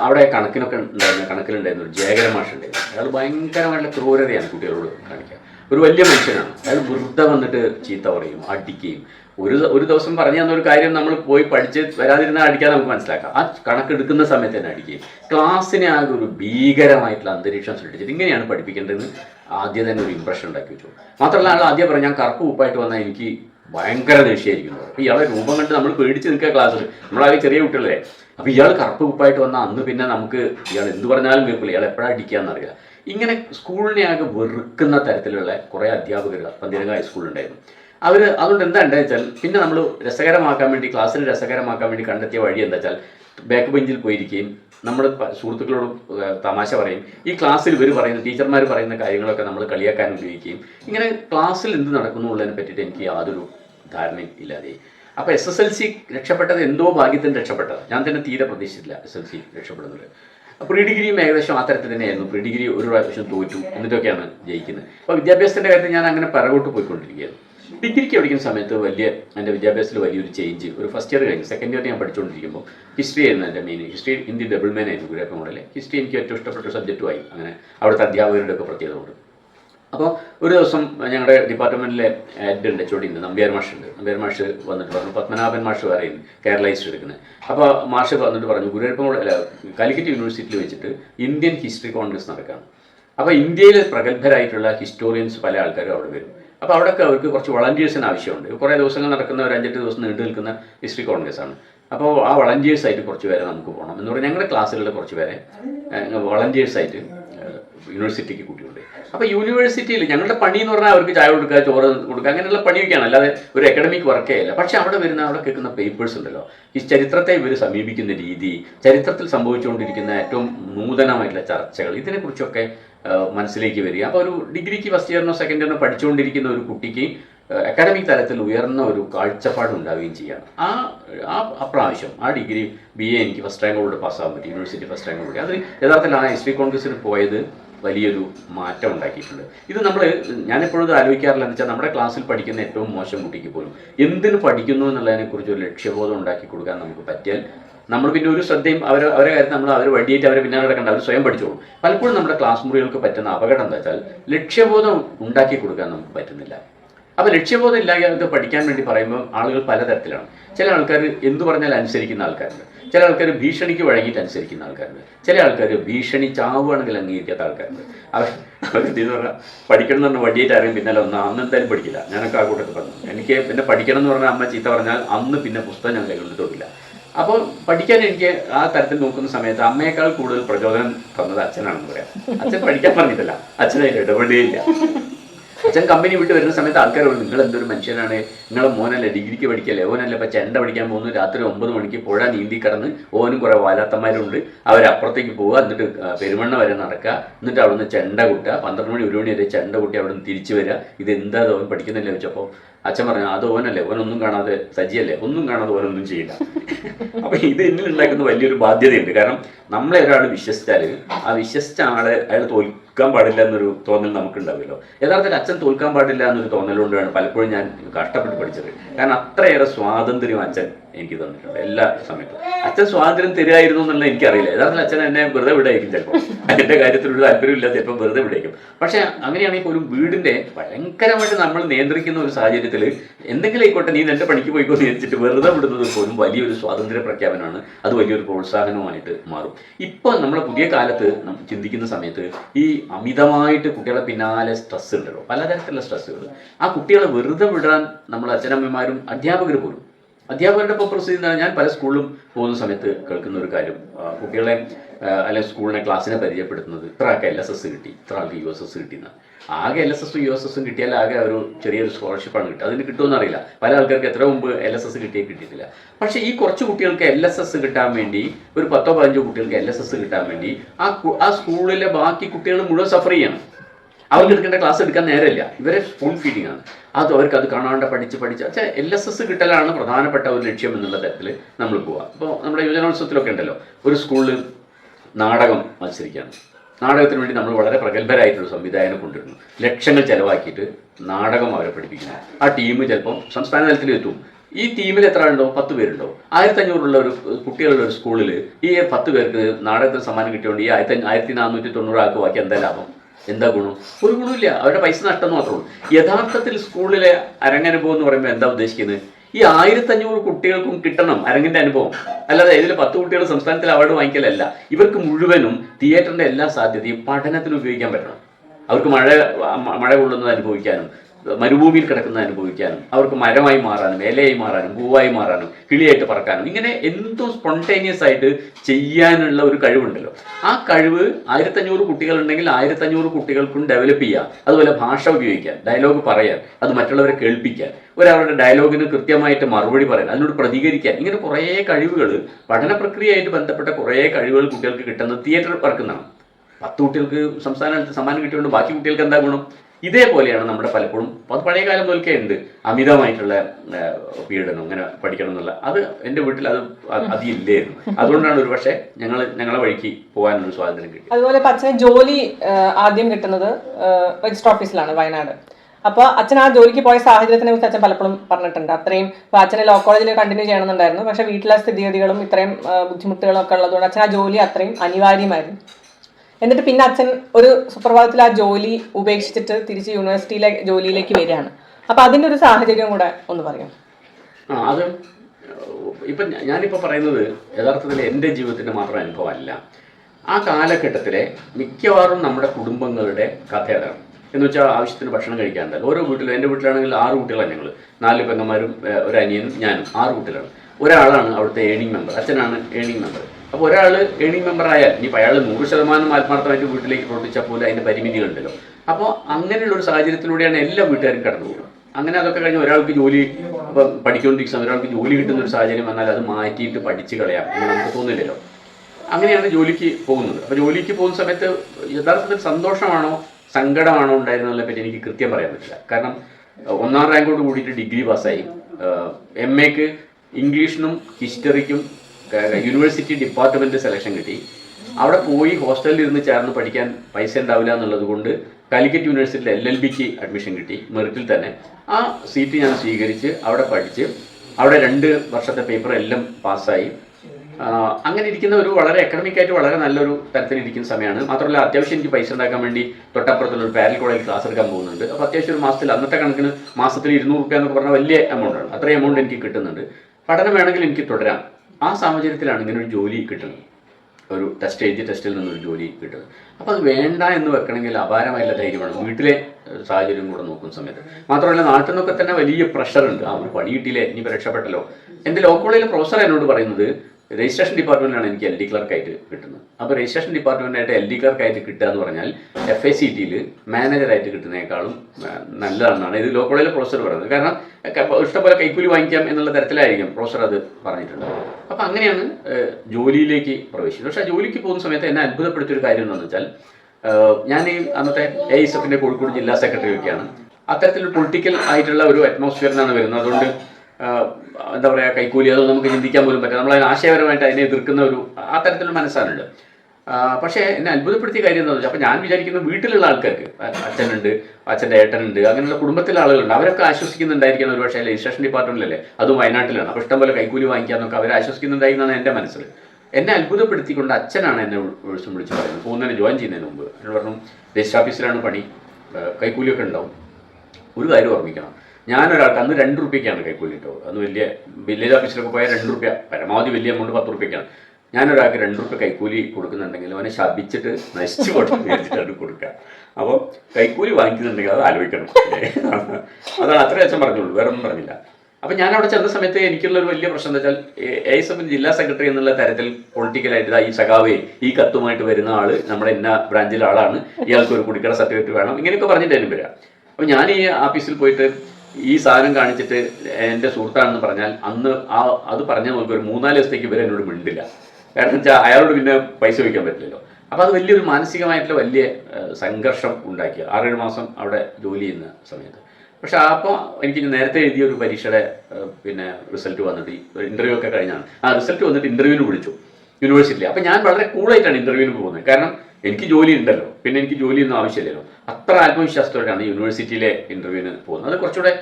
അവിടെ കണക്കിനൊക്കെ ഉണ്ടായിരുന്ന കണക്കിലുണ്ടായിരുന്ന ഒരു ജയകര ഉണ്ടായിരുന്നു അയാൾ ഭയങ്കരമായിട്ടുള്ള ക്രൂരതയാണ് കുട്ടികളോട് കാണിക്കുക ഒരു വലിയ മനുഷ്യനാണ്. അയാൾ വെറുതെ വന്നിട്ട് ചീത്ത പറയും അടിക്കുകയും. ഒരു ഒരു ദിവസം പറഞ്ഞു തന്ന ഒരു കാര്യം നമ്മൾ പോയി പഠിച്ച് വരാതിരുന്നാൽ അടിക്കാൻ നമുക്ക് മനസ്സിലാക്കാം. ആ കണക്കെടുക്കുന്ന സമയത്ത് തന്നെ അടിക്കുകയും. ക്ലാസ്സിനെ ആകെ ഒരു ഭീകരമായിട്ടുള്ള അന്തരീക്ഷം സൃഷ്ടിച്ചത് ഇങ്ങനെയാണ് പഠിപ്പിക്കേണ്ടതെന്ന് ആദ്യം തന്നെ ഒരു ഇമ്പ്രഷൻ ഉണ്ടാക്കി വെച്ചു. മാത്രമല്ല ആൾ ആദ്യം പറഞ്ഞു ഞാൻ കറുപ്പ് ഉപ്പായിട്ട് വന്നാൽ എനിക്ക് ഭയങ്കര ദേഷ്യമായിരിക്കുന്നു അപ്പോൾ ഇയാളെ രൂപം കണ്ട് നമ്മൾ പേടിച്ച് നിൽക്കുക ക്ലാസ്സിൽ. നമ്മളാകെ ചെറിയ കുട്ടികളല്ലേ. അപ്പോൾ ഇയാൾ കറുപ്പ് ഉപ്പായിട്ട് വന്നാൽ അന്ന് പിന്നെ നമുക്ക് ഇയാൾ എന്ത് പറഞ്ഞാലും കേൾക്കില്ല ഇയാൾ എപ്പോഴാണ് അടിക്കുക അറിയില്ല ഇങ്ങനെ സ്കൂളിനെ ആകെ വെറുക്കുന്ന തരത്തിലുള്ള കുറേ അധ്യാപകർ പന്തിരങ്ങ ഹൈസ്കൂളുണ്ടായിരുന്നു അവർ അതുകൊണ്ട് എന്താ ഉണ്ടെന്ന് വെച്ചാൽ പിന്നെ നമ്മൾ രസകരമാക്കാൻ വേണ്ടി ക്ലാസ്സിന് രസകരമാക്കാൻ വേണ്ടി കണ്ടെത്തിയ വഴി എന്താ വെച്ചാൽ ബാക്ക് ബെഞ്ചിൽ പോയിരിക്കുകയും നമ്മൾ സുഹൃത്തുക്കളോട് തമാശ പറയും. ഈ ക്ലാസ്സിൽ ഇവർ പറയുന്ന ടീച്ചർമാർ പറയുന്ന കാര്യങ്ങളൊക്കെ നമ്മൾ കളിയാക്കാൻ ഉപയോഗിക്കുകയും ഇങ്ങനെ ക്ലാസ്സിൽ എന്ത് നടക്കുന്നു ഉള്ളതിനെ പറ്റിയിട്ട് എനിക്ക് യാതൊരു ധാരണയും ഇല്ലാതെ അപ്പോൾ എസ് എസ് എൽ സി രക്ഷപ്പെട്ടത് എന്തോ ഭാഗ്യത്തിന് രക്ഷപ്പെട്ടത്. ഞാൻ തന്നെ തീരെ പ്രതീക്ഷിച്ചില്ല എസ് എൽ സി രക്ഷപ്പെടുന്നത്. പ്രീ ഡിഗ്രിയും ഏകദേശം ആ തരത്തിൽ തന്നെയായിരുന്നു. പ്രീ ഡിഗ്രി ഒരു പ്രാവശ്യം തോറ്റു. എന്നിട്ടൊക്കെയാണ് ജയിക്കുന്നത്. അപ്പോൾ വിദ്യാഭ്യാസത്തിന്റെ കാര്യത്തിൽ ഞാൻ അങ്ങനെ പിറകോട്ട് പോയിക്കൊണ്ടിരിക്കുകയാണ് ഡിഗ്രിക്ക് പഠിക്കുന്ന സമയത്ത് വലിയ എന്റെ വിദ്യാഭ്യാസത്തിൽ വലിയൊരു ചേഞ്ച് ഒരു ഫസ്റ്റ് ഇയർ കഴിഞ്ഞ് സെക്കൻഡ് ഇയർ ഞാൻ പഠിച്ചുകൊണ്ടിരിക്കുമ്പോൾ ഹിസ്റ്ററി ആയിരുന്നു എന്റെ main history Hindi double main ആയിരുന്നു ഗുരുവായൂർ മോഡൽ ഹിസ്റ്ററി എനിക്ക് ഏറ്റവും ഇഷ്ടപ്പെട്ട സബ്ജക്റ്റുമായി അങ്ങനെ അവിടുത്തെ അധ്യാപകരുടെ ഒക്കെ പ്രത്യേകത കൊണ്ട്. അപ്പോൾ ഒരു ദിവസം ഞങ്ങളുടെ ഡിപ്പാർട്ട്മെന്റിലെ ഹെഡ് ഉണ്ട് ചൊടിയുണ്ട് നമ്പ്യാർ മാഷ് ഉണ്ട് നമ്പ്യാർ മാഷ് വന്നിട്ട് പറഞ്ഞു പത്മനാഭൻ മാഷ് പറയും കേരള ഹിസ്റ്ററി എടുക്കുന്നത് അപ്പോൾ മാഷ് വന്നിട്ട് പറഞ്ഞു ഗുരുവായൂർ അല്ല കാലിക്കറ്റ് യൂണിവേഴ്സിറ്റിയിൽ വെച്ചിട്ട് ഇന്ത്യൻ ഹിസ്റ്ററി കോൺഗ്രസ് നടക്കുകയാണ് അപ്പോൾ ഇന്ത്യയിൽ പ്രഗത്ഭരായിട്ടുള്ള ഹിസ്റ്റോറിയൻസ് പല ആൾക്കാരും അവിടെ വരും. അപ്പോൾ അവിടെയൊക്കെ അവർക്ക് കുറച്ച് വളണ്ടിയേഴ്സിന് ആവശ്യമുണ്ട്. കുറേ ദിവസങ്ങൾ നടക്കുന്ന ഒരു അഞ്ചെട്ട് ദിവസം നീണ്ടു നിൽക്കുന്ന ഹിസ്റ്ററി കോൺഗ്രസ് ആണ്. അപ്പോൾ ആ വളണ്ടിയേഴ്സ് ആയിട്ട് കുറച്ച് പേരെ നമുക്ക് പോകണം എന്ന് പറഞ്ഞാൽ ഞങ്ങളുടെ ക്ലാസ്സിലുള്ള കുറച്ച് പേരെ വളണ്ടിയേഴ്സ് ആയിട്ട് യൂണിവേഴ്സിറ്റിക്ക് കൂട്ടിയുണ്ട് അപ്പോൾ യൂണിവേഴ്സിറ്റിയിൽ ഞങ്ങളുടെ പണി എന്ന് പറഞ്ഞാൽ അവർക്ക് ചായ കൊടുക്കുക ചോറ് കൊടുക്കുക അങ്ങനെയുള്ള പണിയൊക്കെയാണ്. അല്ലാതെ ഒരു അക്കാഡമിക് വർക്കേ അല്ല. പക്ഷേ അവിടെ വരുന്ന അവിടെ കേൾക്കുന്ന പേപ്പേഴ്സ് ഉണ്ടല്ലോ. ഈ ചരിത്രത്തെ ഇവർ സമീപിക്കുന്ന രീതി ചരിത്രത്തിൽ സംഭവിച്ചുകൊണ്ടിരിക്കുന്ന ഏറ്റവും നൂതനമായിട്ടുള്ള ചർച്ചകൾ ഇതിനെക്കുറിച്ചൊക്കെ മനസ്സിലേക്ക് വരിക. അപ്പോൾ ഒരു ഡിഗ്രിക്ക് ഫസ്റ്റ് ഇയറിനോ സെക്കൻഡ് ഇയറിനോ പഠിച്ചുകൊണ്ടിരിക്കുന്ന ഒരു കുട്ടിക്ക് അക്കാഡമിക് തലത്തിൽ ഉയർന്ന ഒരു കാഴ്ചപ്പാട് ഉണ്ടാവുകയും ചെയ്യണം ആ ആ അപ്രാവശ്യം ആ ഡിഗ്രി ബി എ എനിക്ക് ഫസ്റ്റ് റാങ്കോട് പാസ്സാകാൻ പറ്റി യൂണിവേഴ്സിറ്റി ഫസ്റ്റ് റാങ്കോട് അത് യഥാർത്ഥത്തിൽ ആ ഹിസ്റ്ററി കോൺഗ്രസ്സിന് പോയത് വലിയൊരു മാറ്റം ഉണ്ടാക്കിയിട്ടുണ്ട്. ഇത് നമ്മൾ ഞാനെപ്പോഴും ആലോചിക്കാറില്ല എന്ന് വെച്ചാൽ നമ്മുടെ ക്ലാസ്സിൽ പഠിക്കുന്ന ഏറ്റവും മോശം കുട്ടിക്ക് പോലും. എന്തിന് പഠിക്കുന്നു എന്നുള്ളതിനെക്കുറിച്ച് ഒരു ലക്ഷ്യബോധം ഉണ്ടാക്കി കൊടുക്കാൻ നമുക്ക് പറ്റിയാൽ നമ്മൾ പിന്നെ ഒരു ശ്രദ്ധയും അവർ അവരെ കാര്യത്തിൽ നമ്മൾ അവർ വഴിയേറ്റ് അവരെ പിന്നാലെ നടക്കേണ്ട അവർ സ്വയം പഠിച്ചോളും. പലപ്പോഴും നമ്മുടെ ക്ലാസ് മുറികൾക്ക് പറ്റുന്ന അപകടം എന്താ വെച്ചാൽ ലക്ഷ്യബോധം ഉണ്ടാക്കി കൊടുക്കാൻ നമുക്ക് പറ്റുന്നില്ല. അപ്പോൾ ലക്ഷ്യബോധം ഇല്ലാതെ പഠിക്കാൻ വേണ്ടി പറയുമ്പോൾ ആളുകൾ പലതരത്തിലാണ്. ചില ആൾക്കാർ എന്തു പറഞ്ഞാൽ അനുസരിക്കുന്ന ആൾക്കാരുണ്ട്. ചില ആൾക്കാർ ഭീഷണിക്ക് വഴങ്ങിയിട്ട് അനുസരിക്കുന്ന ആൾക്കാരുണ്ട്. ചില ആൾക്കാർ ഭീഷണി ചാവുകയാണെങ്കിൽ അംഗീകരിക്കാത്ത ആൾക്കാരുണ്ട്. അവർ അവർക്ക് എന്ന് പറഞ്ഞാൽ പഠിക്കണം എന്ന് പറഞ്ഞാൽ വടിയേറ്റ് അറിയും പിന്നാലെ ഒന്ന് അന്ന് എന്തായാലും പഠിക്കില്ല. ഞാനൊക്കെ ആ കൂട്ടത്തിൽ പറഞ്ഞു. എനിക്ക് പിന്നെ പഠിക്കണം എന്ന് പറഞ്ഞാൽ അമ്മ ചീത്ത പറഞ്ഞാൽ അന്ന് പിന്നെ പുസ്തകം ഞാൻ കൈകൊണ്ടിട്ടില്ല അപ്പോൾ പഠിക്കാൻ എനിക്ക് ആ തരത്തിൽ നോക്കുന്ന സമയത്ത് അമ്മയേക്കാൾ കൂടുതൽ പ്രചോദനം തന്നത് അച്ഛനാണെന്ന് പറയാം. അച്ഛൻ പഠിക്കാൻ പറഞ്ഞിട്ടില്ല. അച്ഛനെ ഇടപെടുകയില്ല. അച്ഛൻ കമ്പനി വിട്ട് വരുന്ന സമയത്ത് ആൾക്കാർ നിങ്ങൾ എന്തൊരു മനുഷ്യനാണ്? നിങ്ങളെ മോനല്ലേ ഡിഗ്രിക്ക് പഠിക്കല്ലേ? ഓനല്ലേ ഇപ്പം ചെണ്ട പഠിക്കാൻ പോകുന്നു രാത്രി ഒമ്പത് മണിക്ക് പുഴ നീന്തി കടന്ന് ഓനും കുറേ വാലാത്തന്മാരുണ്ട് അവരപ്പുറത്തേക്ക് പോവുക എന്നിട്ട് പെരുമണ്ണ വരെ നടക്കുക. എന്നിട്ട് അവിടുന്ന് ചെണ്ട കുട്ടുക. പന്ത്രണ്ട് മണി ഒരു മണി വരെ ചെണ്ട കുട്ടി അവിടുന്ന് തിരിച്ചു വരിക. ഇത് എന്താ ഓൻ പഠിക്കുന്നില്ല വെച്ചപ്പോൾ അച്ഛൻ പറഞ്ഞു അത് ഓനല്ലേ ഓനൊന്നും കാണാതെ സജിയല്ലേ? ഒന്നും കാണാതെ ഓനൊന്നും ചെയ്യില്ല. അപ്പൊ ഇത് എന്നിൽ ഉണ്ടാക്കുന്ന വലിയൊരു ബാധ്യതയുണ്ട്. കാരണം നമ്മളെ ഒരാൾ വിശ്വസിച്ചാൽ ആ വിശ്വസിച്ച ആളെ അയാൾ തോൽക്കാൻ പാടില്ല എന്നൊരു തോന്നൽ നമുക്കുണ്ടാവുമല്ലോ. യഥാർത്ഥത്തിൽ അച്ഛൻ തോൽക്കാൻ പാടില്ല എന്നൊരു തോന്നലുകൊണ്ടാണ് പലപ്പോഴും ഞാൻ കഷ്ടപ്പെട്ട് പഠിച്ചത്. കാരണം അത്രയേറെ സ്വാതന്ത്ര്യം അച്ഛൻ എനിക്ക് തന്നിട്ടുണ്ട് എല്ലാ സമയത്തും. അച്ഛൻ സ്വാതന്ത്ര്യം തരികയായിരുന്നു എന്നുള്ളത് എനിക്കറിയില്ല. യഥാർത്ഥത്തിൽ അച്ഛൻ എന്നെ വെറുതെ വിടായിരിക്കും ചിലപ്പോൾ അതിന്റെ കാര്യത്തിൽ ഒരു താല്പര്യമില്ല ചിലപ്പോൾ വെറുതെ വിടേക്കും പക്ഷേ അങ്ങനെയാണെങ്കിൽ പോലും വീടിന്റെ ഭയങ്കരമായിട്ട് നമ്മൾ നിയന്ത്രിക്കുന്ന ഒരു സാഹചര്യത്തിൽ എന്തെങ്കിലും ആയിക്കോട്ടെ നീ എന്റെ പണിക്ക് പോയിക്കോ എന്ന് വിചാരിച്ചിട്ട് വെറുതെ വിടുന്നത് പോലും വലിയൊരു സ്വാതന്ത്ര്യ പ്രഖ്യാപനമാണ്. അത് വലിയൊരു പ്രോത്സാഹനവുമായിട്ട് മാറും. ഇപ്പോൾ നമ്മൾ പുതിയ കാലത്ത് ചിന്തിക്കുന്ന സമയത്ത് ഈ അമിതമായിട്ട് കുട്ടികളെ പിന്നാലെ സ്ട്രെസ് ഉണ്ടല്ലോ. പലതരത്തിലുള്ള സ്ട്രെസ്സുകൾ. ആ കുട്ടികളെ വെറുതെ വിടാൻ നമ്മൾ അച്ഛനമ്മമാരും അധ്യാപകർ പോലും അധ്യാപകരുടെ ഇപ്പോൾ പ്രസിദ്ധി ഞാൻ പല സ്കൂളിലും പോകുന്ന സമയത്ത് കേൾക്കുന്ന ഒരു കാര്യം. കുട്ടികളെ അല്ലെ സ്കൂളിനെ ക്ലാസ്സിനെ പരിചയപ്പെടുത്തുന്നത് ഇത്ര ആൾക്ക് എൽ എസ് എസ് കിട്ടി. ഇത്ര ആൾക്ക് യു എസ് എസ് കിട്ടിയെന്ന്. ആകെ എൽ എസ് എസും യു എസ് എസും കിട്ടിയാൽ ആകെ ഒരു ചെറിയൊരു സ്കോളർഷിപ്പാണ് കിട്ടുക. അതിന് കിട്ടുമെന്ന് അറിയില്ല പല ആൾക്കാർക്ക് എത്ര മുമ്പ് എൽ എസ് എസ് കിട്ടിയേ കിട്ടിയിട്ടില്ല. പക്ഷേ ഈ കുറച്ച് കുട്ടികൾക്ക് എൽ എസ് എസ് കിട്ടാൻ വേണ്ടി ഒരു പത്തോ പതിനഞ്ചോ കുട്ടികൾക്ക് എൽ എസ് എസ് കിട്ടാൻ വേണ്ടി ആ ആ സ്കൂളിലെ ബാക്കി കുട്ടികൾ മുഴുവൻ സഫർ ചെയ്യണം. അവർക്ക് എടുക്കേണ്ട ക്ലാസ് എടുക്കാൻ നേരമില്ല. ഇവരെ സ്പൂൺ ഫീഡിംഗ് ആണ്. അത് അവർക്ക് അത് കാണാണ്ട് പഠിച്ച് പഠിച്ച് അച്ഛാ എൽ എസ് എസ് കിട്ടലാണ് പ്രധാനപ്പെട്ട ഒരു ലക്ഷ്യം എന്നുള്ള തരത്തിൽ നമ്മൾ പോവുക അപ്പോൾ നമ്മുടെ യുവജനോത്സവത്തിലൊക്കെ ഉണ്ടല്ലോ. ഒരു സ്കൂളിൽ നാടകം മത്സരിക്കുകയാണ് നാടകത്തിന് വേണ്ടി നമ്മൾ വളരെ പ്രഗത്ഭരായിട്ടൊരു സംവിധായകനെ കൊണ്ടുവരുന്നു. ലക്ഷങ്ങൾ ചിലവാക്കിയിട്ട് നാടകം അവരെ പഠിപ്പിക്കുന്നു. ആ ടീം ചിലപ്പം സംസ്ഥാന തലത്തിൽ എത്തും. ഈ ടീമിൽ എത്ര ഉണ്ടോ പത്ത് പേരുണ്ടോ ആയിരത്തി അഞ്ഞൂറുള്ള ഒരു കുട്ടികളുള്ള ഒരു സ്കൂളിൽ ഈ പത്ത് പേർക്ക് നാടകത്തിന് സമ്മാനം കിട്ടിയോണ്ട് ഈ ആയിരത്തി ആയിരത്തി നാനൂറ്റി തൊണ്ണൂറ് ആൾക്ക് ബാക്കി എന്താ ലാഭം? എന്താ ഗുണം? ഒരു ഗുണമില്ല അവരുടെ പൈസ നഷ്ടം മാത്രമേ ഉള്ളൂ. യഥാർത്ഥത്തിൽ സ്കൂളിലെ അരങ്ങനുഭവം എന്ന് പറയുമ്പോൾ എന്താ ഉദ്ദേശിക്കുന്നത്? ഈ ആയിരത്തി അഞ്ഞൂറ് കുട്ടികൾക്കും കിട്ടണം അരങ്ങിന്റെ അനുഭവം. അല്ലാതെ ഇതിൽ പത്ത് കുട്ടികൾ സംസ്ഥാനത്തിൽ അവാർഡ് വാങ്ങിക്കലല്ല. ഇവർക്ക് മുഴുവനും തിയേറ്ററിന്റെ എല്ലാ സാധ്യതയും പഠനത്തിന് ഉപയോഗിക്കാൻ പറ്റണം. അവർക്ക് മഴ മഴ കൊള്ളുന്നത് അനുഭവിക്കാനും മരുഭൂമിയിൽ കിടക്കുന്ന അനുഭവിക്കാനും അവർക്ക് മരമായി മാറാനും ഇലയായി മാറാനും പൂവായി മാറാനും കിളിയായിട്ട് പറക്കാനും ഇങ്ങനെ എന്തോ സ്പോണ്ടേനിയസ് ആയിട്ട് ചെയ്യാനുള്ള ഒരു കഴിവുണ്ടല്ലോ. ആ കഴിവ് ആയിരത്തഞ്ഞൂറ് കുട്ടികളുണ്ടെങ്കിൽ ആയിരത്തഞ്ഞൂറ് കുട്ടികൾക്കും ഡെവലപ്പ് ചെയ്യാം. അതുപോലെ ഭാഷ ഉപയോഗിക്കാൻ ഡയലോഗ് പറയാൻ അത് മറ്റുള്ളവരെ കേൾപ്പിക്കാൻ ഒരാളുടെ ഡയലോഗിന് കൃത്യമായിട്ട് മറുപടി പറയാൻ അതിനോട് പ്രതികരിക്കാൻ ഇങ്ങനെ കുറേ കഴിവുകൾ പഠന പ്രക്രിയയായിട്ട് ബന്ധപ്പെട്ട കുറേ കഴിവുകൾ കുട്ടികൾക്ക് കിട്ടുന്നത് തിയേറ്റർ വർക്കുന്നതാണ് പത്ത് കുട്ടികൾക്ക് സംസ്ഥാന സമ്മാനം കിട്ടിയുണ്ട് ബാക്കി കുട്ടികൾക്ക് എന്താ ഗുണം? ഇതേപോലെയാണ് നമ്മുടെ പലപ്പോഴും അത് പഴയ കാലം മുതൽക്കേ ഉണ്ട്. അമിതമായിട്ടുള്ള പീഡനം ഇങ്ങനെ പഠിക്കണം എന്നുള്ള. അത് എന്റെ വീട്ടിൽ അത് അതില്ലായിരുന്നു. അതുകൊണ്ടാണ് ഒരു പക്ഷേ ഞങ്ങൾ ഞങ്ങളെ വഴിക്ക് പോകാനൊരു സ്വാതന്ത്ര്യം കിട്ടി അതുപോലെ അച്ഛനെ ജോലി ആദ്യം കിട്ടുന്നത് രജിസ്റ്റർ ഓഫീസിലാണ് വയനാട്. അപ്പൊ അച്ഛൻ ആ ജോലിക്ക് പോയ സാഹചര്യത്തിനെ കുറിച്ച് അച്ഛൻ പലപ്പോഴും പറഞ്ഞിട്ടുണ്ട്. അത്രയും അച്ഛനെ ലോ കോളേജിൽ കണ്ടിന്യൂ ചെയ്യണമെന്നുണ്ടായിരുന്നു. പക്ഷെ വീട്ടിലെ സ്ഥിതിഗതികളും ഇത്രയും ബുദ്ധിമുട്ടുകളും ഒക്കെ ഉള്ളതുകൊണ്ട് അച്ഛൻ ആ ജോലി അത്രയും അനിവാര്യമായിരുന്നു. എന്നിട്ട് പിന്നെ അച്ഛൻ ഒരു സുപ്രഭാതത്തിൽ ആ ജോലി ഉപേക്ഷിച്ചിട്ട് തിരിച്ച് യൂണിവേഴ്സിറ്റിയിലെ ജോലിയിലേക്ക് വരികയാണ്. അപ്പൊ അതിന്റെ ഒരു സാഹചര്യം കൂടെ ഒന്ന് പറയാം. ആ അത് ഇപ്പൊ ഞാനിപ്പോ പറയുന്നത് യഥാർത്ഥത്തിൽ എന്റെ ജീവിതത്തിന്റെ മാത്രം അനുഭവമല്ല. ആ കാലഘട്ടത്തിലെ മിക്കവാറും നമ്മുടെ കുടുംബങ്ങളുടെ കഥയാണ് എന്ന് വെച്ചാൽ ആവശ്യത്തിന് ഭക്ഷണം കഴിക്കാണ്ട് ഓരോ വീട്ടിലും എന്റെ വീട്ടിലാണെങ്കിൽ ആറ് കുട്ടികളാണ് ഞങ്ങൾ നാല് പെങ്ങന്മാരും ഒരു അനിയനും ഞാനും ആറ് കുട്ടികളാണ്. ഒരാളാണ് അവിടുത്തെ ഏണിംഗ് മെമ്പർ അച്ഛനാണ് ഏണിംഗ് മെമ്പർ അപ്പോൾ ഒരാൾ ഏണിംഗ് മെമ്പർ ആയാൽ ഇനിയിപ്പോൾ അയാൾ നൂറ് ശതമാനം ആത്മാർത്ഥമായിട്ട് വീട്ടിലേക്ക് പ്രവർത്തിച്ചാൽ പോലും അതിന്റെ പരിമിതികളുണ്ടല്ലോ. അപ്പോൾ അങ്ങനെയുള്ള ഒരു സാഹചര്യത്തിലൂടെയാണ് എല്ലാ വീട്ടുകാരും കടന്നു പോകുന്നത്. അങ്ങനെ അതൊക്കെ കഴിഞ്ഞ് ഒരാൾക്ക് ജോലി ഇപ്പം പഠിച്ചുകൊണ്ടിരിക്കുന്ന ഒരാൾക്ക് ജോലി കിട്ടുന്ന ഒരു സാഹചര്യം വന്നാൽ അത് മാറ്റിയിട്ട് പഠിച്ച് കളയാം എന്ന് നമുക്ക് തോന്നില്ലല്ലോ അങ്ങനെയാണ് ജോലിക്ക് പോകുന്നത്. അപ്പോൾ ജോലിക്ക് പോകുന്ന സമയത്ത് യഥാർത്ഥത്തിൽ സന്തോഷമാണോ സങ്കടമാണോ ഉണ്ടായിരുന്നതിനെ പറ്റി എനിക്ക് കൃത്യം പറയാൻ പറ്റില്ല. കാരണം ഒന്നാം റാങ്കോട് കൂടിയിട്ട് ഡിഗ്രി പാസ്സായി. എം എക്ക് ഇംഗ്ലീഷിനും ഹിസ്റ്ററിക്കും യൂണിവേഴ്സിറ്റി ഡിപ്പാർട്ട്മെന്റ് സെലക്ഷൻ കിട്ടി. അവിടെ പോയി ഹോസ്റ്റലിൽ ഇരുന്ന് ചേർന്ന് പഠിക്കാൻ പൈസ ഉണ്ടാവില്ല എന്നുള്ളത് കൊണ്ട് കാലിക്കറ്റ് യൂണിവേഴ്സിറ്റിയിൽ എൽ എൽ ബിക്ക് അഡ്മിഷൻ കിട്ടി മെറിറ്റിൽ തന്നെ. ആ സീറ്റ് ഞാൻ സ്വീകരിച്ച് അവിടെ പഠിച്ച് അവിടെ രണ്ട് വർഷത്തെ പേപ്പർ എല്ലാം പാസ്സായി. അങ്ങനെ ഇരിക്കുന്ന ഒരു വളരെ അക്കാഡമിക് ആയിട്ട് വളരെ നല്ലൊരു തരത്തിലിരിക്കുന്ന സമയമാണ്. മാത്രമല്ല അത്യാവശ്യം എനിക്ക് പൈസ ഉണ്ടാക്കാൻ വേണ്ടി തൊട്ടപ്പുറത്തുള്ള ഒരു പാരൽ കോളേജിൽ ക്ലാസ് എടുക്കാൻ പോകുന്നുണ്ട്. അപ്പോൾ അത്യാവശ്യം ഒരു മാസത്തിൽ അന്നത്തെ കണക്കിന് മാസത്തിൽ ഇരുന്നൂറ് റുപ്യ എന്നൊക്കെ പറഞ്ഞാൽ വലിയ എമൗണ്ട് ആണ്. അത്രയും എമൗണ്ട് എനിക്ക് കിട്ടുന്നുണ്ട്. പഠനം വേണമെങ്കിൽ എനിക്ക് തുടരാം. ആ സാഹചര്യത്തിലാണ് ഇങ്ങനെ ഒരു ജോലി കിട്ടുന്നത്. ഒരു ടെസ്റ്റ് എഴുതിയ ടെസ്റ്റിൽ നിന്നൊരു ജോലി കിട്ടുന്നത്. അപ്പോൾ അത് വേണ്ട എന്ന് വെക്കണമെങ്കിൽ അപാരമായുള്ള ധൈര്യമാണ്. വീട്ടിലെ സാഹചര്യം കൂടെ നോക്കുന്ന സമയത്ത്. മാത്രമല്ല നാട്ടിൽ നിന്നൊക്കെ തന്നെ വലിയ പ്രഷറുണ്ട് ആ ഒരു പണി കിട്ടിയില്ലേ? ഇനി രക്ഷപ്പെട്ടല്ലോ. എന്റെ ലോ കോളേജിലെ പ്രൊഫസർ എന്നോട് പറയുന്നത് രജിസ്ട്രേഷൻ ഡിപ്പാർട്ട്മെന്റാണ് എനിക്ക് എൽ ഡി ക്ലർക്കായിട്ട് കിട്ടുന്നത്. അപ്പോൾ രജിസ്ട്രേഷൻ ഡിപ്പാർട്ട്മെന്റായിട്ട് എൽ ഡി ക്ലർക്കായിട്ട് കിട്ടുക എന്ന് പറഞ്ഞാൽ എഫ് ഐ സി ടിയിൽ മാനേജറായിട്ട് കിട്ടുന്നതിനേക്കാളും നല്ലതാണെന്നാണ് ഇത് ലോ കോളേജിലെ പ്രൊഫസർ പറയുന്നത്. കാരണം ഇഷ്ടംപോലെ കൈക്കൂലി വാങ്ങിക്കാം എന്നുള്ള തരത്തിലായിരിക്കും പ്രൊഫസർ അത് പറഞ്ഞിട്ടുണ്ട് അപ്പോൾ അങ്ങനെയാണ് ജോലിയിലേക്ക് പ്രവേശിക്കുന്നത് പക്ഷേ ജോലിക്ക് പോകുന്ന സമയത്ത് എന്നെ അത്ഭുതപ്പെടുത്തിയൊരു കാര്യം എന്താണെന്ന് വെച്ചാൽ ഞാൻ ഈ അന്നത്തെ എ എസ് എഫിന്റെ കോഴിക്കോട് ജില്ലാ സെക്രട്ടറി ഒക്കെയാണ്. അത്തരത്തിൽ പൊളിറ്റിക്കൽ ആയിട്ടുള്ള ഒരു അറ്റ്മോസ്ഫിയറിനാണ് വരുന്നത്. അതുകൊണ്ട് എന്താ പറയുക കൈക്കൂലി അതൊന്നും നമുക്ക് ചിന്തിക്കാൻ പോലും പറ്റില്ല. നമ്മൾ ആശയപരമായിട്ട് അതിനെ എതിർക്കുന്ന ഒരു ആ തരത്തിലുള്ള മനസ്സാണുണ്ട് പക്ഷേ എന്നെ അത്ഭുതപ്പെടുത്തിയ കാര്യം എന്താണെന്ന് വെച്ചാൽ അപ്പോൾ ഞാൻ വിചാരിക്കുന്ന വീട്ടിലുള്ള ആൾക്കാർക്ക് അച്ഛനുണ്ട് അച്ഛന്റെ ഏട്ടനുണ്ട് അങ്ങനെയുള്ള കുടുംബത്തിലെ ആളുകളുണ്ട് അവരൊക്കെ ആശ്വസിക്കുന്നുണ്ടായിരിക്കണം ഒരു പക്ഷേ രജിസ്ട്രേഷൻ ഡിപ്പാർട്ട്മെന്റിലല്ലേ അത് വയനാട്ടിലാണ്. അപ്പോൾ ഇഷ്ടംപോലെ കൈക്കൂലി നോക്കുക അവർ ആശ്വസിക്കുന്നുണ്ടായിരുന്നാണ് എന്റെ മനസ്സിൽ. എന്നെ അത്ഭുതപ്പെടുത്തിക്കൊണ്ട് അച്ഛനാണ് എന്നെ വിളിച്ചും വിളിച്ച് പറയുന്നത്. പോകുന്നതിന് ജോയിൻ ചെയ്യുന്നതിന് മുമ്പ്. എന്നോട് പറഞ്ഞു രജിസ്റ്റർ ഓഫീസിലാണ് പണി. കൈക്കൂലിയൊക്കെ ഉണ്ടാവും. ഒരു കാര്യം ഓർമ്മിക്കണം. ഞാനൊരാൾക്ക് അന്ന് രണ്ട് റുപ്യക്കാണ് കൈക്കൂലി കേട്ടോ അന്ന് വലിയ വില്ലേജ് ഓഫീസിലൊക്കെ പോയാൽ രണ്ട് റുപ്യ പരമാവധി വലിയ എമൗണ്ട് പത്ത് റുപ്യക്കാണ്. ഞാനൊരാൾക്ക് രണ്ട് റുപ്യ കൈക്കൂലി കൊടുക്കുന്നുണ്ടെങ്കിൽ അവനെ ശപിച്ചിട്ട് നശിച്ചു കൊടുത്തിട്ടാണ് കൊടുക്കുക. അപ്പോൾ കൈക്കൂലി വാങ്ങിക്കുന്നുണ്ടെങ്കിൽ അത് ആലോചിക്കണം. അതാണ് അത്രയും അച്ഛൻ പറഞ്ഞുള്ളൂ വേറെ ഒന്നും പറഞ്ഞില്ല. അപ്പം ഞാൻ അവിടെ ചെന്ന സമയത്ത് എനിക്കുള്ള ഒരു വലിയ പ്രശ്നം എന്താ വെച്ചാൽ എ എസ് എഫിൻ ജില്ലാ സെക്രട്ടറി എന്നുള്ള തരത്തിൽ പൊളിറ്റിക്കലായിട്ട് ഈ സഖാവേ ഈ കത്തുമായിട്ട് വരുന്ന ആൾ നമ്മുടെ ഇന്ന ബ്രാഞ്ചിലെ ആളാണ്. ഇയാൾക്ക് ഒരു കുടിക്കട സർട്ടിഫിക്കറ്റ് വേണം. ഇങ്ങനെയൊക്കെ പറഞ്ഞിട്ടായിരുന്നു വരിക അപ്പം ഞാൻ ഈ ഓഫീസിൽ പോയിട്ട് ഈ സാധനം കാണിച്ചിട്ട് എന്റെ സുഹൃത്താണെന്ന് പറഞ്ഞാൽ അന്ന് ആ അത് പറഞ്ഞ നമുക്ക് ഒരു മൂന്നാൽ ദിവസത്തേക്ക് ഇവരെ എന്നോട് മിണ്ടില്ല. കാരണം വെച്ചാൽ അയാളോട് പിന്നെ പൈസ വയ്ക്കാൻ പറ്റില്ലല്ലോ. അപ്പോൾ അത് വലിയൊരു മാനസികമായിട്ടുള്ള വലിയ സംഘർഷം ഉണ്ടാക്കിയ ആറേഴ് മാസം അവിടെ ജോലി ചെയ്യുന്ന സമയത്ത്. പക്ഷേ അപ്പോൾ എനിക്ക് നേരത്തെ എഴുതിയ ഒരു പരീക്ഷയുടെ പിന്നെ റിസൾട്ട് വന്നിട്ട് ഒരു ഇന്റർവ്യൂ ഒക്കെ കഴിഞ്ഞാണ്. ആ റിസൾട്ട് വന്നിട്ട് ഇന്റർവ്യൂവിന് വിളിച്ചു. യൂണിവേഴ്സിറ്റിയിൽ അപ്പോൾ ഞാൻ വളരെ കൂളായിട്ടാണ് ഇന്റർവ്യൂവിന് പോകുന്നത്. കാരണം എനിക്ക് ജോലി ഉണ്ടല്ലോ പിന്നെ എനിക്ക് ജോലിയൊന്നും ആവശ്യമില്ലല്ലോ. അത്ര ആത്മവിശ്വാസത്തോടെയാണ് യൂണിവേഴ്സിറ്റിയിലെ ഇന്റർവ്യൂവിന് പോകുന്നത്. അത് കുറച്ചുകൂടെ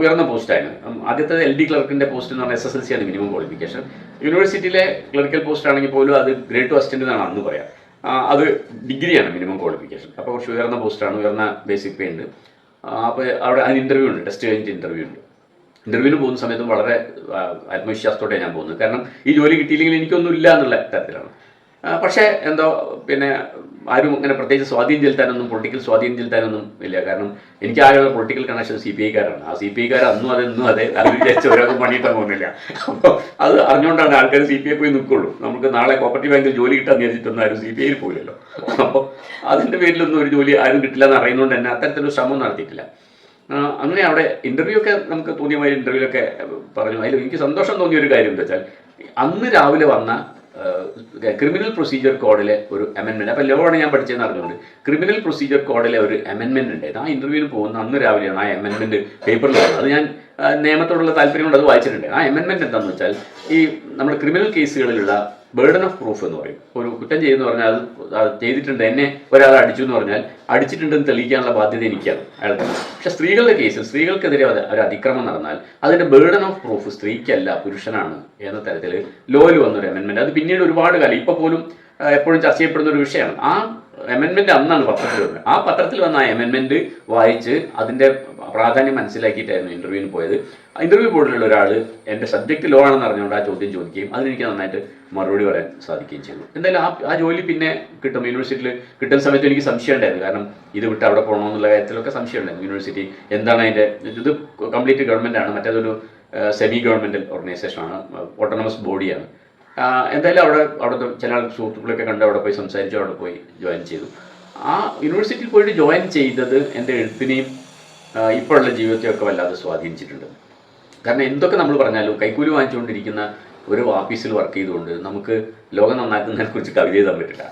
ഉയർന്ന പോസ്റ്റായിരുന്നു. ആദ്യത്തെ എൽ ഡി ക്ലർക്കിന്റെ പോസ്റ്റ് എന്ന് പറഞ്ഞാൽ എസ് എസ് എൽ സി ആണ് മിനിമം ക്വാളിഫിക്കേഷൻ. യൂണിവേഴ്സിറ്റിയിലെ ക്ലറിക്കൽ പോസ്റ്റ് ആണെങ്കിൽ പോലും അത് ഗ്രേഡ് ടു അസിസ്റ്റന്റ് എന്നാണ് അന്ന് പറയാം. അത് ഡിഗ്രിയാണ് മിനിമം ക്വാളിഫിക്കേഷൻ. അപ്പോൾ കുറച്ച് ഉയർന്ന പോസ്റ്റാണ് ഉയർന്ന ബേസിക് പേ ഉണ്ട്. അപ്പോൾ അവിടെ അതിന് ഇന്റർവ്യൂ ഉണ്ട് ടെസ്റ്റ് കഴിഞ്ഞിട്ട് ഇന്റർവ്യൂ ഉണ്ട്. ഇന്റർവ്യൂവിന് പോകുന്ന സമയത്ത് വളരെ ആത്മവിശ്വാസത്തോടെ ഞാൻ പോകുന്നത്. കാരണം ഈ ജോലി കിട്ടിയില്ലെങ്കിൽ എനിക്കൊന്നും ഇല്ല എന്നുള്ള തരത്തിലാണ്. പക്ഷേ എന്തോ പിന്നെ ആരും അങ്ങനെ പ്രത്യേകിച്ച് സ്വാധീനം ചെലുത്താനൊന്നും പൊളിറ്റിക്കൽ സ്വാധീനം ചെലുത്താനൊന്നും ഇല്ല. കാരണം എനിക്ക് ആകെയുള്ള പൊളിറ്റിക്കൽ കണക്ഷൻ സി പി ഐക്കാരാണ് ആ സി പി ഐക്കാർ അന്നും അതെ ഇന്നും അതെ അത് വിചാരിച്ച ഒരാൾക്ക് പണിയിട്ടാൻ പോകുന്നില്ല. അപ്പോൾ അത് അറിഞ്ഞുകൊണ്ടാണ് ആൾക്കാർ സി പി ഐ പോയി നിൽക്കുള്ളൂ നമുക്ക് നാളെ കോപ്പറേറ്റീവ് ബാങ്കിൽ ജോലി കിട്ടാൻ വിചാരിച്ചിട്ടൊന്നും ആരും സി പി ഐയിൽ പോയില്ലല്ലോ അപ്പോൾ അതിന്റെ പേരിലൊന്നും ഒരു ജോലി ആരും കിട്ടില്ല എന്ന് അറിയുന്നതുകൊണ്ട് തന്നെ അത്തരത്തിലൊരു ശ്രമം നടത്തിയിട്ടില്ല. അങ്ങനെ അവിടെ ഇന്റർവ്യൂ ഒക്കെ നമുക്ക് തോന്നിയ മാതിരി ഇന്റർവ്യൂ ഒക്കെ പറഞ്ഞു. അതിൽ എനിക്ക് സന്തോഷം തോന്നിയ ഒരു കാര്യം എന്താ വെച്ചാൽ അന്ന് രാവിലെ വന്ന ക്രിമിനൽ പ്രൊസീജിയർ കോഡിലെ ഒരു അമെൻമെന്റ് അപ്പോൾ ലോ ആണ് ഞാൻ പഠിച്ചതെന്ന് അറിഞ്ഞുകൊണ്ട് ക്രിമിനൽ പ്രൊസീജിയർ കോഡിലെ ഒരു അമെൻമെന്റ് ഉണ്ടായിരുന്നു ആ ഇന്റർവ്യൂവിന് പോകുന്ന അന്ന് രാവിലെയാണ് ആ അമെൻമെന്റ് പേപ്പറിൽ വന്നത്. അത് ഞാൻ നിയമത്തോടുള്ള താല്പര്യം കൊണ്ട് അത് വായിച്ചിട്ടുണ്ട്. ആ അമെൻമെന്റ് എന്താണെന്ന് വെച്ചാൽ ഈ നമ്മുടെ ക്രിമിനൽ കേസുകളിലുള്ള ബേർഡൻ ഓഫ് പ്രൂഫ് എന്ന് പറയും. ഒരു കുറ്റം ചെയ്യുന്ന പറഞ്ഞാൽ അത് ചെയ്തിട്ടുണ്ട് എന്നെ ഒരാൾ അടിച്ചു എന്ന് പറഞ്ഞാൽ അടിച്ചിട്ടുണ്ടെന്ന് തെളിയിക്കാനുള്ള ബാധ്യത എനിക്കാണ് അയാൾക്ക്. പക്ഷെ സ്ത്രീകളുടെ കേസിൽ സ്ത്രീകൾക്കെതിരെ ഒരു അതിക്രമം നടന്നാൽ അതിന്റെ ബേർഡൻ ഓഫ് പ്രൂഫ് സ്ത്രീക്കല്ല പുരുഷനാണ് എന്ന തരത്തിൽ ലോയിൽ വന്നൊരു അമെൻമെന്റ് അത് പിന്നീട് ഒരുപാട് കാലം ഇപ്പൊ പോലും എപ്പോഴും ചർച്ച ചെയ്യപ്പെടുന്ന ഒരു വിഷയമാണ്. ആ അമെൻമെന്റ് അന്നാണ് പത്രത്തിൽ വന്നത്. ആ പത്രത്തിൽ വന്ന ആ വായിച്ച് അതിന്റെ പ്രാധാന്യം മനസ്സിലാക്കിയിട്ടായിരുന്നു ഇന്റർവ്യൂവിന് പോയത്. ഇന്റർവ്യൂ ബോർഡിലുള്ള ഒരാൾ എന്റെ സബ്ജക്ട് ലോ ആണെന്ന് അറിഞ്ഞുകൊണ്ട് ആ ചോദ്യം ചോദിക്കുകയും അതിനെനിക്ക് നന്നായിട്ട് മറുപടി പറയാൻ സാധിക്കുകയും ചെയ്തു. എന്തായാലും ആ ജോലി പിന്നെ കിട്ടും. യൂണിവേഴ്സിറ്റിയിൽ കിട്ടുന്ന സമയത്ത് എനിക്ക് സംശയം ഉണ്ടായിരുന്നു. കാരണം ഇത് വിട്ട് അവിടെ പോകണമെന്നുള്ള കാര്യത്തിലൊക്കെ സംശയം ഉണ്ടായിരുന്നു. യൂണിവേഴ്സിറ്റി എന്താണ് അതിന്റെ ഇത് കംപ്ലീറ്റ് ഗവൺമെന്റ് ആണ്. മറ്റേതൊരു സെമി ഗവൺമെന്റ് ഓർഗനൈസേഷൻ ആണ്. ഓട്ടോണമസ് ബോഡിയാണ് എന്തായാലും അവിടെ അവിടുത്തെ ചില സുഹൃത്തുക്കളൊക്കെ കണ്ട് അവിടെ പോയി സംസാരിച്ചു അവിടെ പോയി ജോയിൻ ചെയ്തു. ആ യൂണിവേഴ്സിറ്റിയിൽ പോയിട്ട് ജോയിൻ ചെയ്തത് എന്റെ എഴുത്തിനെയും ഇപ്പോഴുള്ള ജീവിതത്തെയൊക്കെ വല്ലാതെ സ്വാധീനിച്ചിട്ടുണ്ട്. കാരണം എന്തൊക്കെ നമ്മൾ പറഞ്ഞാലും കൈക്കൂലി വാങ്ങിച്ചുകൊണ്ടിരിക്കുന്ന ഒരു ഓഫീസിൽ വർക്ക് ചെയ്തുകൊണ്ട് നമുക്ക് ലോകം നന്നാക്കുന്നതിനെ കുറിച്ച് കവിത എഴുതാൻ പറ്റില്ല.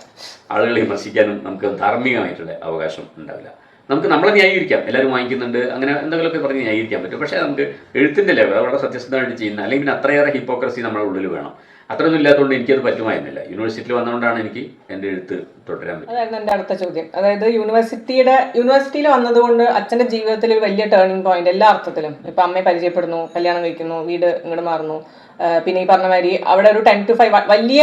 ആളുകളെ വിമർശിക്കാനും നമുക്ക് ധാർമ്മികമായിട്ടുള്ള അവകാശം ഉണ്ടാവില്ല. നമുക്ക് നമ്മളെ ന്യായീകരിക്കാം. എല്ലാവരും വാങ്ങിക്കുന്നുണ്ട് അങ്ങനെ എന്തെങ്കിലുമൊക്കെ പറഞ്ഞ് ന്യായീകരിക്കാൻ പറ്റും. പക്ഷേ നമുക്ക് എഴുത്തിന്റെ ലെവൽ വളരെ സത്യസന്ധമായിട്ട് ചെയ്യുന്ന അല്ലെങ്കിൽ പിന്നെ അത്രയേറെ ഹിപ്പോക്രസി നമ്മുടെ ഉള്ളിൽ വേണം. അത്രയൊന്നും ഇല്ലാത്തതുകൊണ്ട് എനിക്കത് പറ്റുമായിരുന്നില്ല. യൂണിവേഴ്സിറ്റിയിൽ വന്നതുകൊണ്ടാണ് എനിക്ക് എന്റെ എഴുത്ത് തുടരാൻ പറ്റും അതായിരുന്നു എന്റെ അടുത്ത ചോദ്യം. അതായത് യൂണിവേഴ്സിറ്റിയുടെ യൂണിവേഴ്സിറ്റിയിൽ വന്നതുകൊണ്ട് അച്ഛന്റെ ജീവിതത്തിൽ ഒരു വലിയ ടേണിംഗ് പോയിന്റ് എല്ലാ അർത്ഥത്തിലും. ഇപ്പം അമ്മയെ പരിചയപ്പെടുന്നു കല്യാണം കഴിക്കുന്നു വീട് ഇങ്ങോട്ട് മാറുന്നു. പിന്നെ ഈ പറഞ്ഞ മാതിരി അവിടെ ഒരു ടെൻ ടു ഫൈവ് വലിയ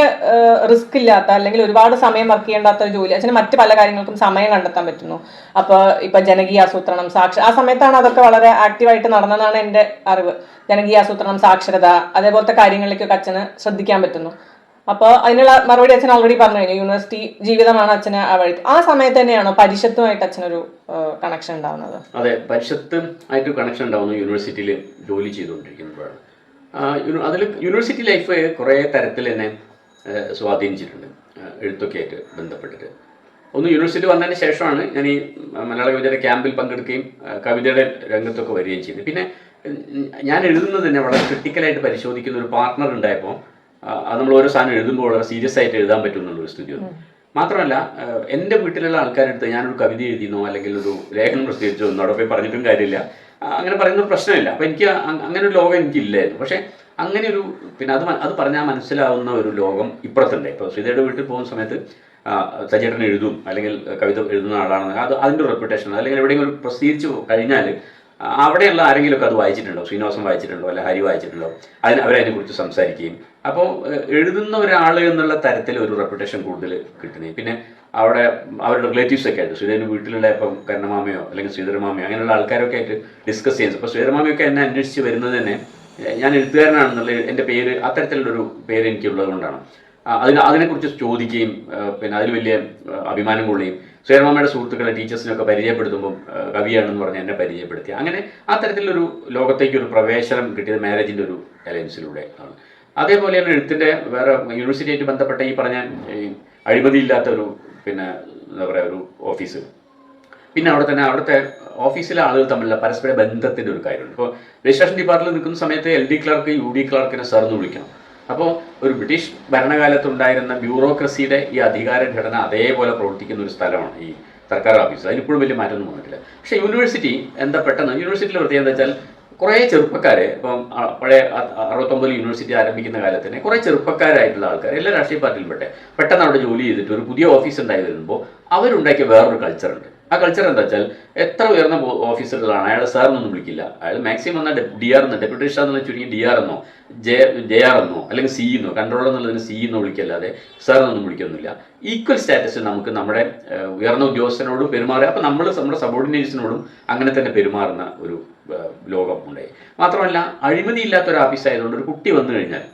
റിസ്ക് ഇല്ലാത്ത അല്ലെങ്കിൽ ഒരുപാട് സമയം വർക്ക് ചെയ്യേണ്ടാത്ത ഒരു ജോലി. അച്ഛന് മറ്റു പല കാര്യങ്ങൾക്കും സമയം കണ്ടെത്താൻ പറ്റുന്നു. അപ്പോൾ ഇപ്പൊ ജനകീയ ആസൂത്രണം സാക്ഷ ആ സമയത്താണ് അതൊക്കെ വളരെ ആക്റ്റീവായിട്ട് നടന്നതാണ് എന്റെ അറിവ്. ജനകീയ ആസൂത്രണം സാക്ഷരത അതേപോലത്തെ കാര്യങ്ങളിലേക്കൊക്കെ അച്ഛന് ശ്രദ്ധിക്കാൻ പറ്റുന്നു. അപ്പോൾ അതിനുള്ള മറുപടി അച്ഛൻ ഓൾറെഡി പറഞ്ഞു കഴിഞ്ഞു. യൂണിവേഴ്സിറ്റി ജീവിതമാണ് അച്ഛന് ആ വഴി. ആ സമയത്ത് തന്നെയാണോ പരിഷത്തുമായിട്ട് അച്ഛനൊരു കണക്ഷൻ ഉണ്ടാവുന്നത്? അതെ പരിഷത്ത് ആയിട്ട് കണക്ഷൻ ഉണ്ടാവുന്നു യൂണിവേഴ്സിറ്റിയിൽ ജോലി ചെയ്തുകൊണ്ടിരിക്കുമ്പോഴാണ് അതിൽ യൂണിവേഴ്സിറ്റി ലൈഫ് കുറേ തരത്തിൽ എന്നെ സ്വാധീനിച്ചിട്ടുണ്ട്. എഴുത്തൊക്കെ ആയിട്ട് ബന്ധപ്പെട്ടിട്ട്. ഒന്ന് യൂണിവേഴ്സിറ്റി വന്നതിന് ശേഷമാണ് ഞാൻ ഈ മലയാള കവിതയുടെ ക്യാമ്പിൽ പങ്കെടുക്കുകയും കവിതയുടെ രംഗത്തൊക്കെ വരികയും ചെയ്തത്. പിന്നെ ഞാൻ എഴുതുന്നത് തന്നെ വളരെ ക്രിട്ടിക്കലായിട്ട് പരിശോധിക്കുന്ന ഒരു പാർട്ട്ണർ ഉണ്ടായപ്പോൾ അത് നമ്മൾ ഓരോ സാധനം എഴുതുമ്പോൾ വളരെ സീരിയസ് ആയിട്ട് എഴുതാൻ പറ്റും എന്നുള്ളൊരു സ്ഥിതി വന്നു മാത്രമല്ല എന്റെ വീട്ടിലുള്ള ആൾക്കാരെടുത്ത് ഞാനൊരു കവിത എഴുതിയെന്നോ അല്ലെങ്കിൽ ഒരു ലേഖനം പ്രസിദ്ധീകരിച്ചോ ഒന്നും അവിടെ പോയി പറഞ്ഞിട്ടും കാര്യമില്ല. അങ്ങനെ പറയുന്ന പ്രശ്നമില്ല. അപ്പം എനിക്ക് അങ്ങനെ ഒരു ലോകം എനിക്കില്ലായിരുന്നു. പക്ഷേ അങ്ങനെ ഒരു പിന്നെ അത് അത് പറഞ്ഞാൽ മനസ്സിലാവുന്ന ഒരു ലോകം ഇപ്പുറത്തുണ്ട്. ഇപ്പോൾ ശ്രീതയുടെ വീട്ടിൽ പോകുന്ന സമയത്ത് തജേട്ടൻ എഴുതും അല്ലെങ്കിൽ കവിത എഴുതുന്ന ആളാണെന്ന്. അത് അതിന്റെ റെപ്യൂട്ടേഷൻ അല്ലെങ്കിൽ എവിടെയെങ്കിലും പ്രസിദ്ധീകരിച്ച് കഴിഞ്ഞാൽ അവിടെയുള്ള ആരെങ്കിലുമൊക്കെ അത് വായിച്ചിട്ടുണ്ടോ? ശ്രീനിവാസം വായിച്ചിട്ടുണ്ടോ? അല്ലെ ഹരി വായിച്ചിട്ടുണ്ടോ? അതിന് അവരതിനെക്കുറിച്ച് സംസാരിക്കുകയും. അപ്പോൾ എഴുതുന്ന ഒരാൾ എന്നുള്ള തരത്തിൽ ഒരു റെപ്യൂട്ടേഷൻ കൂടുതൽ കിട്ടുന്നത് പിന്നെ അവിടെ അവരുടെ റിലേറ്റീവ്സ് ഒക്കെ ആയിട്ട് വീട്ടിലുള്ള ഇപ്പം കരണമാമയോ അല്ലെങ്കിൽ ശ്രീധരമാമയോ അങ്ങനെയുള്ള ആൾക്കാരൊക്കെ ആയിട്ട് ഡിസ്കസ് ചെയ്യുന്നത് അപ്പോൾ ശ്രീധരമാമയൊക്കെ എന്നെ അന്വേഷിച്ച് വരുന്നത് തന്നെ ഞാൻ എഴുത്തുകാരനാണെന്നുള്ള എന്റെ പേര് അത്തരത്തിലുള്ളൊരു പേര് എനിക്കുള്ളത് കൊണ്ടാണ്. അതിന് അതിനെക്കുറിച്ച് ചോദിക്കുകയും പിന്നെ അതിൽ വലിയ അഭിമാനം കൊള്ളുകയും ശ്രീരാമയുടെ സുഹൃത്തുക്കളെ ടീച്ചേഴ്സിനൊക്കെ പരിചയപ്പെടുത്തുമ്പോൾ കവിയാണെന്ന് പറഞ്ഞ് എന്നെ പരിചയപ്പെടുത്തി. അങ്ങനെ ആ തരത്തിലൊരു ലോകത്തേക്ക് ഒരു പ്രവേശനം കിട്ടിയത് മാരേജിന്റെ ഒരു അലയൻസിലൂടെ ആണ്. അതേപോലെയാണ് എഴുത്തിന്റെ വേറെ യൂണിവേഴ്സിറ്റിയായിട്ട് ബന്ധപ്പെട്ട ഈ പറഞ്ഞ അഴിമതിയില്ലാത്തൊരു പിന്നെ എന്താ പറയുക ഒരു ഓഫീസ് പിന്നെ അവിടെ തന്നെ അവിടുത്തെ ഓഫീസിലെ ആളുകൾ തമ്മിലുള്ള പരസ്പര ബന്ധത്തിന്റെ ഒരു കാര്യമുണ്ട്. ഇപ്പോൾ രജിസ്ട്രേഷൻ ഡിപ്പാർട്ട്മെന്റിൽ നിൽക്കുന്ന സമയത്ത് L D clerk U D ക്ലർക്കിനെ sir എന്ന് വിളിക്കണം. അപ്പോൾ ഒരു ബ്രിട്ടീഷ് ഭരണകാലത്തുണ്ടായിരുന്ന ബ്യൂറോക്രസിയുടെ ഈ അധികാര ഘടന അതേപോലെ പ്രവർത്തിക്കുന്ന ഒരു സ്ഥലമാണ് ഈ സർക്കാർ ഓഫീസ് അതിനിപ്പോഴും വലിയ മാറ്റമൊന്നും വന്നിട്ടില്ല. പക്ഷേ യൂണിവേഴ്സിറ്റി എന്താ പെട്ടെന്ന് യൂണിവേഴ്സിറ്റിയിലെ പ്രത്യേകത എന്താ വെച്ചാൽ കുറേ ചെറുപ്പക്കാരെ ഇപ്പം പഴയ അറുപത്തൊമ്പതിൽ യൂണിവേഴ്സിറ്റി ആരംഭിക്കുന്ന കാലത്ത് കുറേ ചെറുപ്പക്കാരായിട്ടുള്ള ആൾക്കാർ എല്ലാ രാഷ്ട്രീയ പാർട്ടിയിൽപ്പെട്ടെ പെട്ടെന്ന് അവിടെ ജോലി ചെയ്തിട്ട് ഒരു പുതിയ ഓഫീസ് ഉണ്ടായി വരുമ്പോൾ അവരുണ്ടാക്കിയ വേറൊരു കൾച്ചറുണ്ട്. ആ കൾച്ചർ എന്താ വെച്ചാൽ എത്ര ഉയർന്ന ഓഫീസറുകളാണ് അയാൾ സാർ എന്നൊന്നും വിളിക്കില്ല. അയാൾ മാക്സിമം എന്നാൽ ഡി ആർ എന്നോ ഡെപ്യൂട്ടി രജിസ്ട്രാർ എന്ന് ചുരുങ്ങി ഡി ആർ എന്നോ ജെ ജെ ആർ എന്നോ അല്ലെങ്കിൽ സി എന്നോ കൺട്രോളർ എന്നുള്ളതിന് സി എന്നോ വിളിക്കല്ലാതെ സാർ എന്നൊന്നും വിളിക്കൊന്നുമില്ല. ഈക്വൽ സ്റ്റാറ്റസ് നമുക്ക് നമ്മുടെ ഉയർന്ന ഉദ്യോഗസ്ഥനോടും പെരുമാറുക. അപ്പം നമ്മൾ നമ്മുടെ സബോർഡിനേറ്റ്സിനോടും അങ്ങനെ തന്നെ പെരുമാറുന്ന ഒരു ലോകം ഉണ്ടായി. മാത്രമല്ല അഴിമതി ഇല്ലാത്ത ഒരു ഓഫീസ് ആയതുകൊണ്ട് ഒരു കുട്ടി വന്നു കഴിഞ്ഞാൽ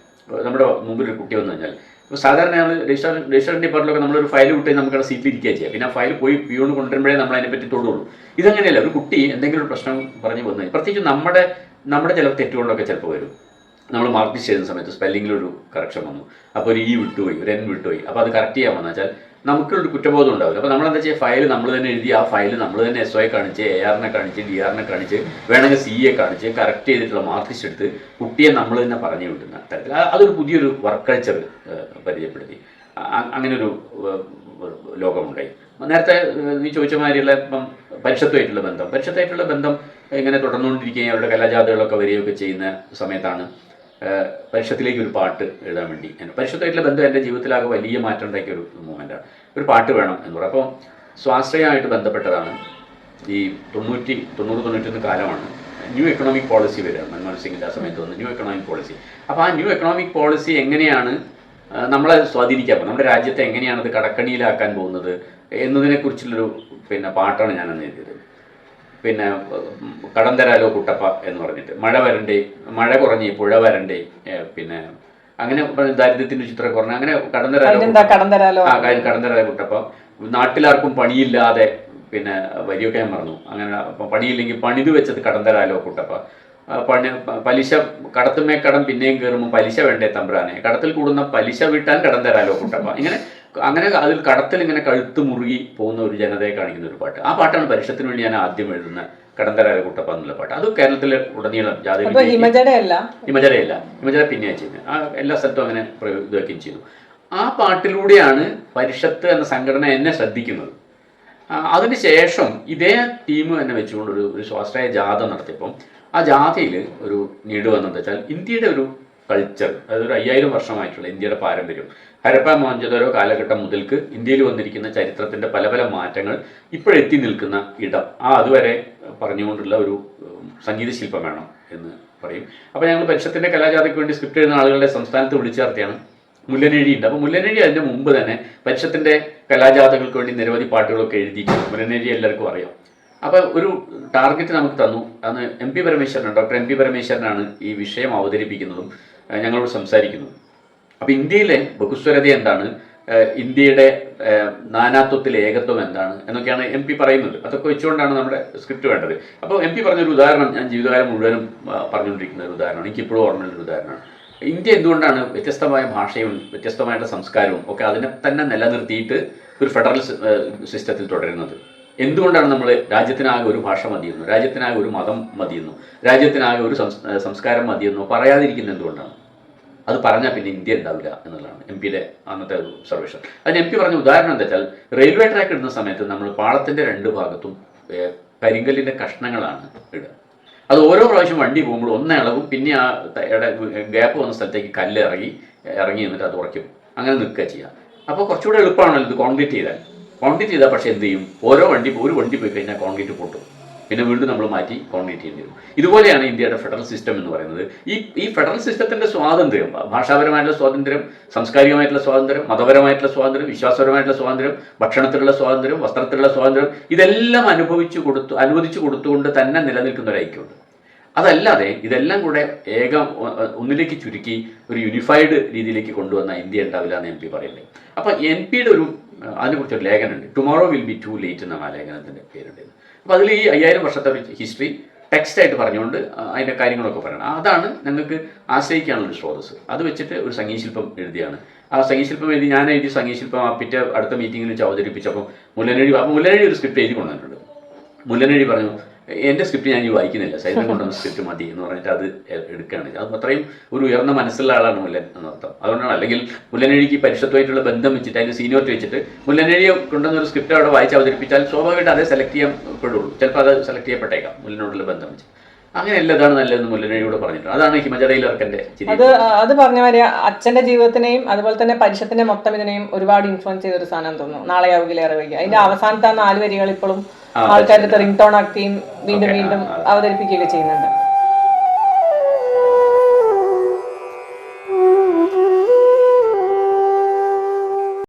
നമ്മുടെ മുമ്പിൽ ഒരു കുട്ടി വന്നു കഴിഞ്ഞാൽ ഇപ്പോൾ സാധാരണ നമ്മൾ രജിസ്റ്റർ രജിസ്ട്രേഷൻ ഡിപ്പാർട്ട്മെന്റിലൊക്കെ നമ്മളൊരു ഫയൽ വിട്ട് നമുക്ക് സീറ്റിൽ ഇരിക്കുക ചെയ്യുക പിന്നെ ആ ഫയൽ പോയി പിയോണ് കൊണ്ടുവരുമ്പോഴേ നമ്മൾ അതിനെപ്പറ്റി തൊടുള്ളൂ. ഇതങ്ങനെയല്ല ഒരു കുട്ടി എന്തെങ്കിലും ഒരു പ്രശ്നം പറഞ്ഞു വന്നു പ്രത്യേകിച്ച് നമ്മുടെ നമ്മുടെ ചില തെറ്റുകളൊക്കെ ചിലപ്പോൾ വരും. നമ്മൾ മാർക്ക് ചെയ്യുന്ന സമയത്ത് സ്പെല്ലിങ്ങിലൊരു കറക്ഷൻ വന്നു. അപ്പോൾ ഒരു ഇ വിട്ടുപോയി ഒരു എൻ വിട്ടുപോയി. അപ്പോൾ അത് കറക്റ്റ് ചെയ്യാമെന്ന് വെച്ചാൽ നമുക്കൊരു കുറ്റബോധം ഉണ്ടാവില്ല. അപ്പോൾ നമ്മൾ എന്താ ചെയ്യുക? ഫയൽ നമ്മൾ തന്നെ എഴുതി ആ ഫയൽ നമ്മൾ തന്നെ എസ് ഒയെ കാണിച്ച് എ ആറിനെ കാണിച്ച് ഡി ആറിനെ കാണിച്ച് വേണമെങ്കിൽ സി എ കാണിച്ച് കറക്റ്റ് ചെയ്തിട്ടുള്ള മാർക്സ് എടുത്ത് കുട്ടിയെ നമ്മൾ തന്നെ പറഞ്ഞു വിട്ടുന്ന തരത്തിൽ. അതൊരു പുതിയൊരു വർക്ക് കൾച്ചർ പരിചയപ്പെടുത്തി. അങ്ങനൊരു ലോകമുണ്ടായി. നേരത്തെ നീ ചോദിച്ച മാതിരിയുള്ള ഇപ്പം പരിഷത്തുമായിട്ടുള്ള ബന്ധം. പരിഷത്തായിട്ടുള്ള ബന്ധം ഇങ്ങനെ തുടർന്നുകൊണ്ടിരിക്കുകയും അവരുടെ കലാജാഥകളൊക്കെ വരികയൊക്കെ ചെയ്യുന്ന സമയത്താണ് പരിഷത്തിലേക്ക് ഒരു പാട്ട് എഴുതാൻ വേണ്ടി. പരിഷത്തായിട്ടുള്ള ബന്ധം എന്റെ ജീവിതത്തിലാകെ വലിയ മാറ്റം ഉണ്ടാക്കിയ ഒരു മൂമെന്റാണ് ഒരു പാട്ട് വേണം എന്ന് പറയും അപ്പം സ്വാശ്രയമായിട്ട് ബന്ധപ്പെട്ടതാണ്. ഈ തൊണ്ണൂറ്റി തൊണ്ണൂറ് തൊണ്ണൂറ്റൊന്ന് കാലമാണ്. ന്യൂ എക്കണോമിക് പോളിസി വരിക. മൻമോഹൻ സിംഗിന്റെ ആ സമയത്ത് വന്ന് ന്യൂ എക്കണോമിക് പോളിസി അപ്പോൾ ആ ന്യൂ എക്കണോമിക് പോളിസി എങ്ങനെയാണ് നമ്മളെ സ്വാധീനിക്കാൻ നമ്മുടെ രാജ്യത്തെ എങ്ങനെയാണ് അത് കടക്കണിയിലാക്കാൻ പോകുന്നത്? എന്നതിനെക്കുറിച്ചുള്ളൊരു പിന്നെ പാട്ടാണ് ഞാൻ എഴുതിയത്. പിന്നെ കടന്തരാലോ കുട്ടപ്പ എന്ന് പറഞ്ഞിട്ട്. മഴ വരണ്ടേ മഴ കുറഞ്ഞേ പുഴ വരണ്ടേ പിന്നെ അങ്ങനെ ദാരിദ്ര്യത്തിന്റെ ചിത്രം കുറഞ്ഞ അങ്ങനെ കടന്തരാലോ ആ കടന്തരാലോ കുട്ടപ്പ. നാട്ടിലാർക്കും പണിയില്ലാതെ പിന്നെ വരിയൊക്കെ ഞാൻ പറഞ്ഞു അങ്ങനെ പണിയില്ലെങ്കിൽ പണിത് വെച്ചത് കടന്തരാലോ കുട്ടപ്പ. പണി പലിശ കടത്തുമേ കടം പിന്നെയും കയറുമ്പോൾ പലിശ വേണ്ടേ തമ്പ്രാനെ. കടത്തിൽ കൂടുന്ന പലിശ വിട്ടാൽ കടം തരാലോ കുട്ടപ്പ. ഇങ്ങനെ അങ്ങനെ അതിൽ കടത്തിൽ ഇങ്ങനെ കഴുത്ത് മുറുകി പോകുന്ന ഒരു ജനതയെ കാണിക്കുന്ന ഒരു പാട്ട്. ആ പാട്ടാണ് പരിഷത്തിന് വേണ്ടി ഞാൻ ആദ്യം എഴുതുന്ന കടന്തരായ കുട്ടപ്പ എന്നുള്ള പാട്ട്. അത് കേരളത്തിലെ ഉടനീളം ജാതി അല്ല ഹിമചരയല്ല ഹിമചര പിന്നെയാണ് ചെയ്യുന്നത് ആ എല്ലാ സ്ഥലത്തും അങ്ങനെ ഇതാക്കുകയും ചെയ്തു. ആ പാട്ടിലൂടെയാണ് പരിഷത്ത് എന്ന സംഘടന എന്നെ ശ്രദ്ധിക്കുന്നത്. അതിനുശേഷം ഇതേ ടീം എന്നെ വെച്ചുകൊണ്ട് ഒരു ഒരു സ്വാശ്രയ ജാഥ നടത്തിയപ്പം ആ ജാഥയിൽ ഒരു നീട് വന്നെന്ന് വെച്ചാൽ ഇന്ത്യയുടെ ഒരു കൾച്ചർ. അതൊരു അയ്യായിരം വർഷമായിട്ടുള്ള ഇന്ത്യയുടെ പാരമ്പര്യം. ഹരപ്പ മോഹൻജദാരോ കാലഘട്ടം മുതൽക്ക് ഇന്ത്യയിൽ വന്നിരിക്കുന്ന ചരിത്രത്തിന്റെ പല പല മാറ്റങ്ങൾ ഇപ്പോഴെത്തി നിൽക്കുന്ന ഇടം. ആ അതുവരെ പറഞ്ഞുകൊണ്ടുള്ള ഒരു സംഗീത ശില്പം വേണം എന്ന് പറയും. അപ്പോൾ ഞങ്ങൾ പരിഷത്തിന്റെ കലാജാഥയ്ക്ക് വേണ്ടി സ്ക്രിപ്റ്റ് എഴുതുന്ന ആളുകളുടെ സംസ്ഥാനത്ത് വിളിച്ചു ചേർത്തിയാണ് മുല്ലനഴി ഉണ്ട്. അപ്പോൾ മുല്ലനഴി അതിന്റെ മുമ്പ് തന്നെ പരിഷത്തിന്റെ കലാജാഥകൾക്ക് വേണ്ടി നിരവധി പാട്ടുകളൊക്കെ എഴുതിയിട്ടുണ്ട് മുല്ലനഴി എല്ലാവർക്കും അറിയാം. അപ്പോൾ ഒരു ടാർഗറ്റ് നമുക്ക് തന്നു. അന്ന് എം പി പരമേശ്വരനാണ് ഡോക്ടർ എം പി പരമേശ്വരനാണ് ഈ വിഷയം അവതരിപ്പിക്കുന്നതും ഞങ്ങളോട് സംസാരിക്കുന്നത് അപ്പോൾ ഇന്ത്യയിലെ ബഹുസ്വരത എന്താണ്? ഇന്ത്യയുടെ നാനാത്വത്തിലെ ഏകത്വം എന്താണ്? എന്നൊക്കെയാണ് എം പി പറയുന്നത്. അതൊക്കെ വെച്ചുകൊണ്ടാണ് നമ്മുടെ സ്ക്രിപ്റ്റ് വേണ്ടത്. അപ്പോൾ എം പി പറഞ്ഞൊരു ഉദാഹരണം ഞാൻ ജീവിതകാലം മുഴുവനും പറഞ്ഞുകൊണ്ടിരിക്കുന്ന ഒരു ഉദാഹരണമാണ്. എനിക്കിപ്പോഴും ഓർമ്മയുള്ള ഉദാഹരണമാണ്. ഇന്ത്യ എന്തുകൊണ്ടാണ് വ്യത്യസ്തമായ ഭാഷയും വ്യത്യസ്തമായിട്ടുള്ള സംസ്കാരവും ഒക്കെ അതിനെ തന്നെ നിലനിർത്തിയിട്ട് ഒരു ഫെഡറൽ സിസ്റ്റത്തിൽ തുടരുന്നത്? എന്തുകൊണ്ടാണ് നമ്മൾ രാജ്യത്തിനാകെ ഒരു ഭാഷ മതിയെന്നു രാജ്യത്തിനാകെ ഒരു മതം മതിയെന്നു രാജ്യത്തിനാകെ ഒരു സംസ്കാരം മതിയെന്നു പറയാതിരിക്കുന്നത് എന്തുകൊണ്ടാണ്? അത് പറഞ്ഞാൽ പിന്നെ ഇന്ത്യ ഉണ്ടാവില്ല എന്നുള്ളതാണ് എം പിയുടെ അന്നത്തെ ഒരു സർവേഷൻ അതിന് എം പി പറഞ്ഞ ഉദാഹരണം എന്താ വെച്ചാൽ റെയിൽവേ ട്രാക്ക് ഇടുന്ന സമയത്ത് നമ്മൾ പാളത്തിന്റെ രണ്ട് ഭാഗത്തും കരിങ്കല്ലിന്റെ കഷ്ണങ്ങളാണ് ഇടുക. അത് ഓരോ പ്രാവശ്യം വണ്ടി പോകുമ്പോൾ ഒന്ന് ഇളകും പിന്നെ ആ ഗ്യാപ്പ് വന്ന സ്ഥലത്തേക്ക് കല്ല് ഇറങ്ങി ഇറങ്ങി എന്നിട്ട് അത് ഉറയ്ക്കും. അങ്ങനെ നിൽക്കുക ചെയ്യുക അപ്പോൾ കുറച്ചുകൂടെ എളുപ്പമാണല്ലോ ഇത് കോൺക്രീറ്റ് ചെയ്താൽ. കോൺക്രീറ്റ് ചെയ്താൽ പക്ഷേ എന്ത് ചെയ്യും? ഓരോ വണ്ടി ഒരു വണ്ടി പോയി കഴിഞ്ഞാൽ കോൺക്രീറ്റ് പൊട്ടും. പിന്നെ വീണ്ടും നമ്മൾ മാറ്റി കോൺക്രീറ്റ് ചെയ്യേണ്ടി വരും. ഇതുപോലെയാണ് ഇന്ത്യയുടെ ഫെഡറൽ സിസ്റ്റം എന്ന് പറയുന്നത്. ഈ ഈ ഫെഡറൽ സിസ്റ്റത്തിന്റെ സ്വാതന്ത്ര്യം ഭാഷാപരമായിട്ടുള്ള സ്വാതന്ത്ര്യം സാംസ്കാരികമായിട്ടുള്ള സ്വാതന്ത്ര്യം മതപരമായിട്ടുള്ള സ്വാതന്ത്ര്യം വിശ്വാസപരമായിട്ടുള്ള സ്വാതന്ത്ര്യം ഭക്ഷണത്തിലുള്ള സ്വാതന്ത്ര്യം വസ്ത്രത്തിലുള്ള സ്വാതന്ത്ര്യം ഇതെല്ലാം അനുഭവിച്ചു കൊടുത്തു അനുവദിച്ചു കൊടുത്തുകൊണ്ട് തന്നെ നിലനിൽക്കുന്ന ഒരു ഐക്യമുണ്ട്. അതല്ലാതെ ഇതെല്ലാം കൂടെ ഏക ഒന്നിലേക്ക് ചുരുക്കി ഒരു യൂണിഫൈഡ് രീതിയിലേക്ക് കൊണ്ടുവന്ന ഇന്ത്യ ഉണ്ടാവില്ല എന്ന് എം പി പറയുന്നത്. അപ്പോൾ എൻ പിയുടെ ഒരു അതിനെക്കുറിച്ചൊരു അതിനെക്കുറിച്ച് ലേഖനമുണ്ട്. Tomorrow will be too late എന്നാണ് ആ ലേഖനത്തിന്റെ പേരുണ്ട്. അപ്പോൾ അതിൽ ഈ അയ്യായിരം വർഷത്തെ ഒരു ഹിസ്റ്ററി ടെക്സ്റ്റ് ആയിട്ട് പറഞ്ഞുകൊണ്ട് അതിന്റെ കാര്യങ്ങളൊക്കെ പറയണം. അതാണ് ഞങ്ങൾക്ക് ആശ്രയിക്കാനുള്ള സ്രോതസ് അത് വെച്ചിട്ട് ഒരു സംഗീതശില്പം എഴുതിയാണ്. ആ സംഗീതശില്പം എഴുതി ഞാൻ എഴുതി സംഗീതശില്പം ആ പിറ്റേ അടുത്ത മീറ്റിങ്ങിൽ വെച്ച് അവതരിപ്പിച്ചപ്പോൾ മുല്ലനഴി അപ്പോൾ മുല്ലനഴി ഒരു സ്ക്രിപ്റ്റ് എഴുതി കൊണ്ടുവന്നിട്ടുണ്ട്. മുല്ലനഴി പറഞ്ഞു എന്റെ സ്ക്രിപ്റ്റ് ഞാൻ വായിക്കുന്നില്ല. സൈതം കൊണ്ടുവന്ന സ്ക്രിപ്റ്റ് മതി എന്ന് പറഞ്ഞിട്ട് അത് എടുക്കുകയാണ് അത് അത്രയും ഒരു ഉയർന്ന മനസ്സുള്ള ആളാണ് മുല്ലൻ എന്നർത്ഥം അതുകൊണ്ടാണ് അല്ലെങ്കിൽ മുല്ലനഴിക്ക് പരിഷത്തുമായിട്ടുള്ള ബന്ധം വെച്ചിട്ട് അതിന്റെ സീനിയോറിറ്റി വെച്ചിട്ട് മുല്ലനഴിയെ കൊണ്ടുവന്ന ഒരു സ്ക്രിപ്റ്റ് അവിടെ വായിച്ച് അവതരിപ്പിച്ചാൽ സ്വാഭാവികമായിട്ട് അതേ സെലക്ട് ചെയ്യാൻ പെടുള്ളൂ. ചിലപ്പോൾ അത് സെലക്ട് ചെയ്യപ്പെട്ടേക്കാം മുല്ലനോടുള്ള ബന്ധം വെച്ച്. അങ്ങനെയല്ല ഇതാണ് നല്ലതെന്ന് മുല്ലനഴിയോട് പറഞ്ഞിട്ടുണ്ട്. അതാണ് ഹിമജടയിലർക്കന്റെ അത് അത് പറഞ്ഞ മാതിരി അച്ഛന്റെ ജീവിതത്തിനെയും അതുപോലെ തന്നെ പരിഷത്തിന്റെ മൊത്തം ഇതിനെയും ഒരുപാട് ഇൻഫ്ലുവൻസ് ചെയ്ത ഒരു സാധനം തോന്നുന്നു. നാളെ ആവുകയിലേറെ വൈകി. അതിന്റെ അവസാനത്തെ ആ നാല് വരികൾ ഇപ്പോഴും ആൾക്കാരുടെ റിംഗ് ടോൺ ആക്കുകയും വീണ്ടും വീണ്ടും അവതരിപ്പിക്കുകയൊക്കെ ചെയ്യുന്നുണ്ട്.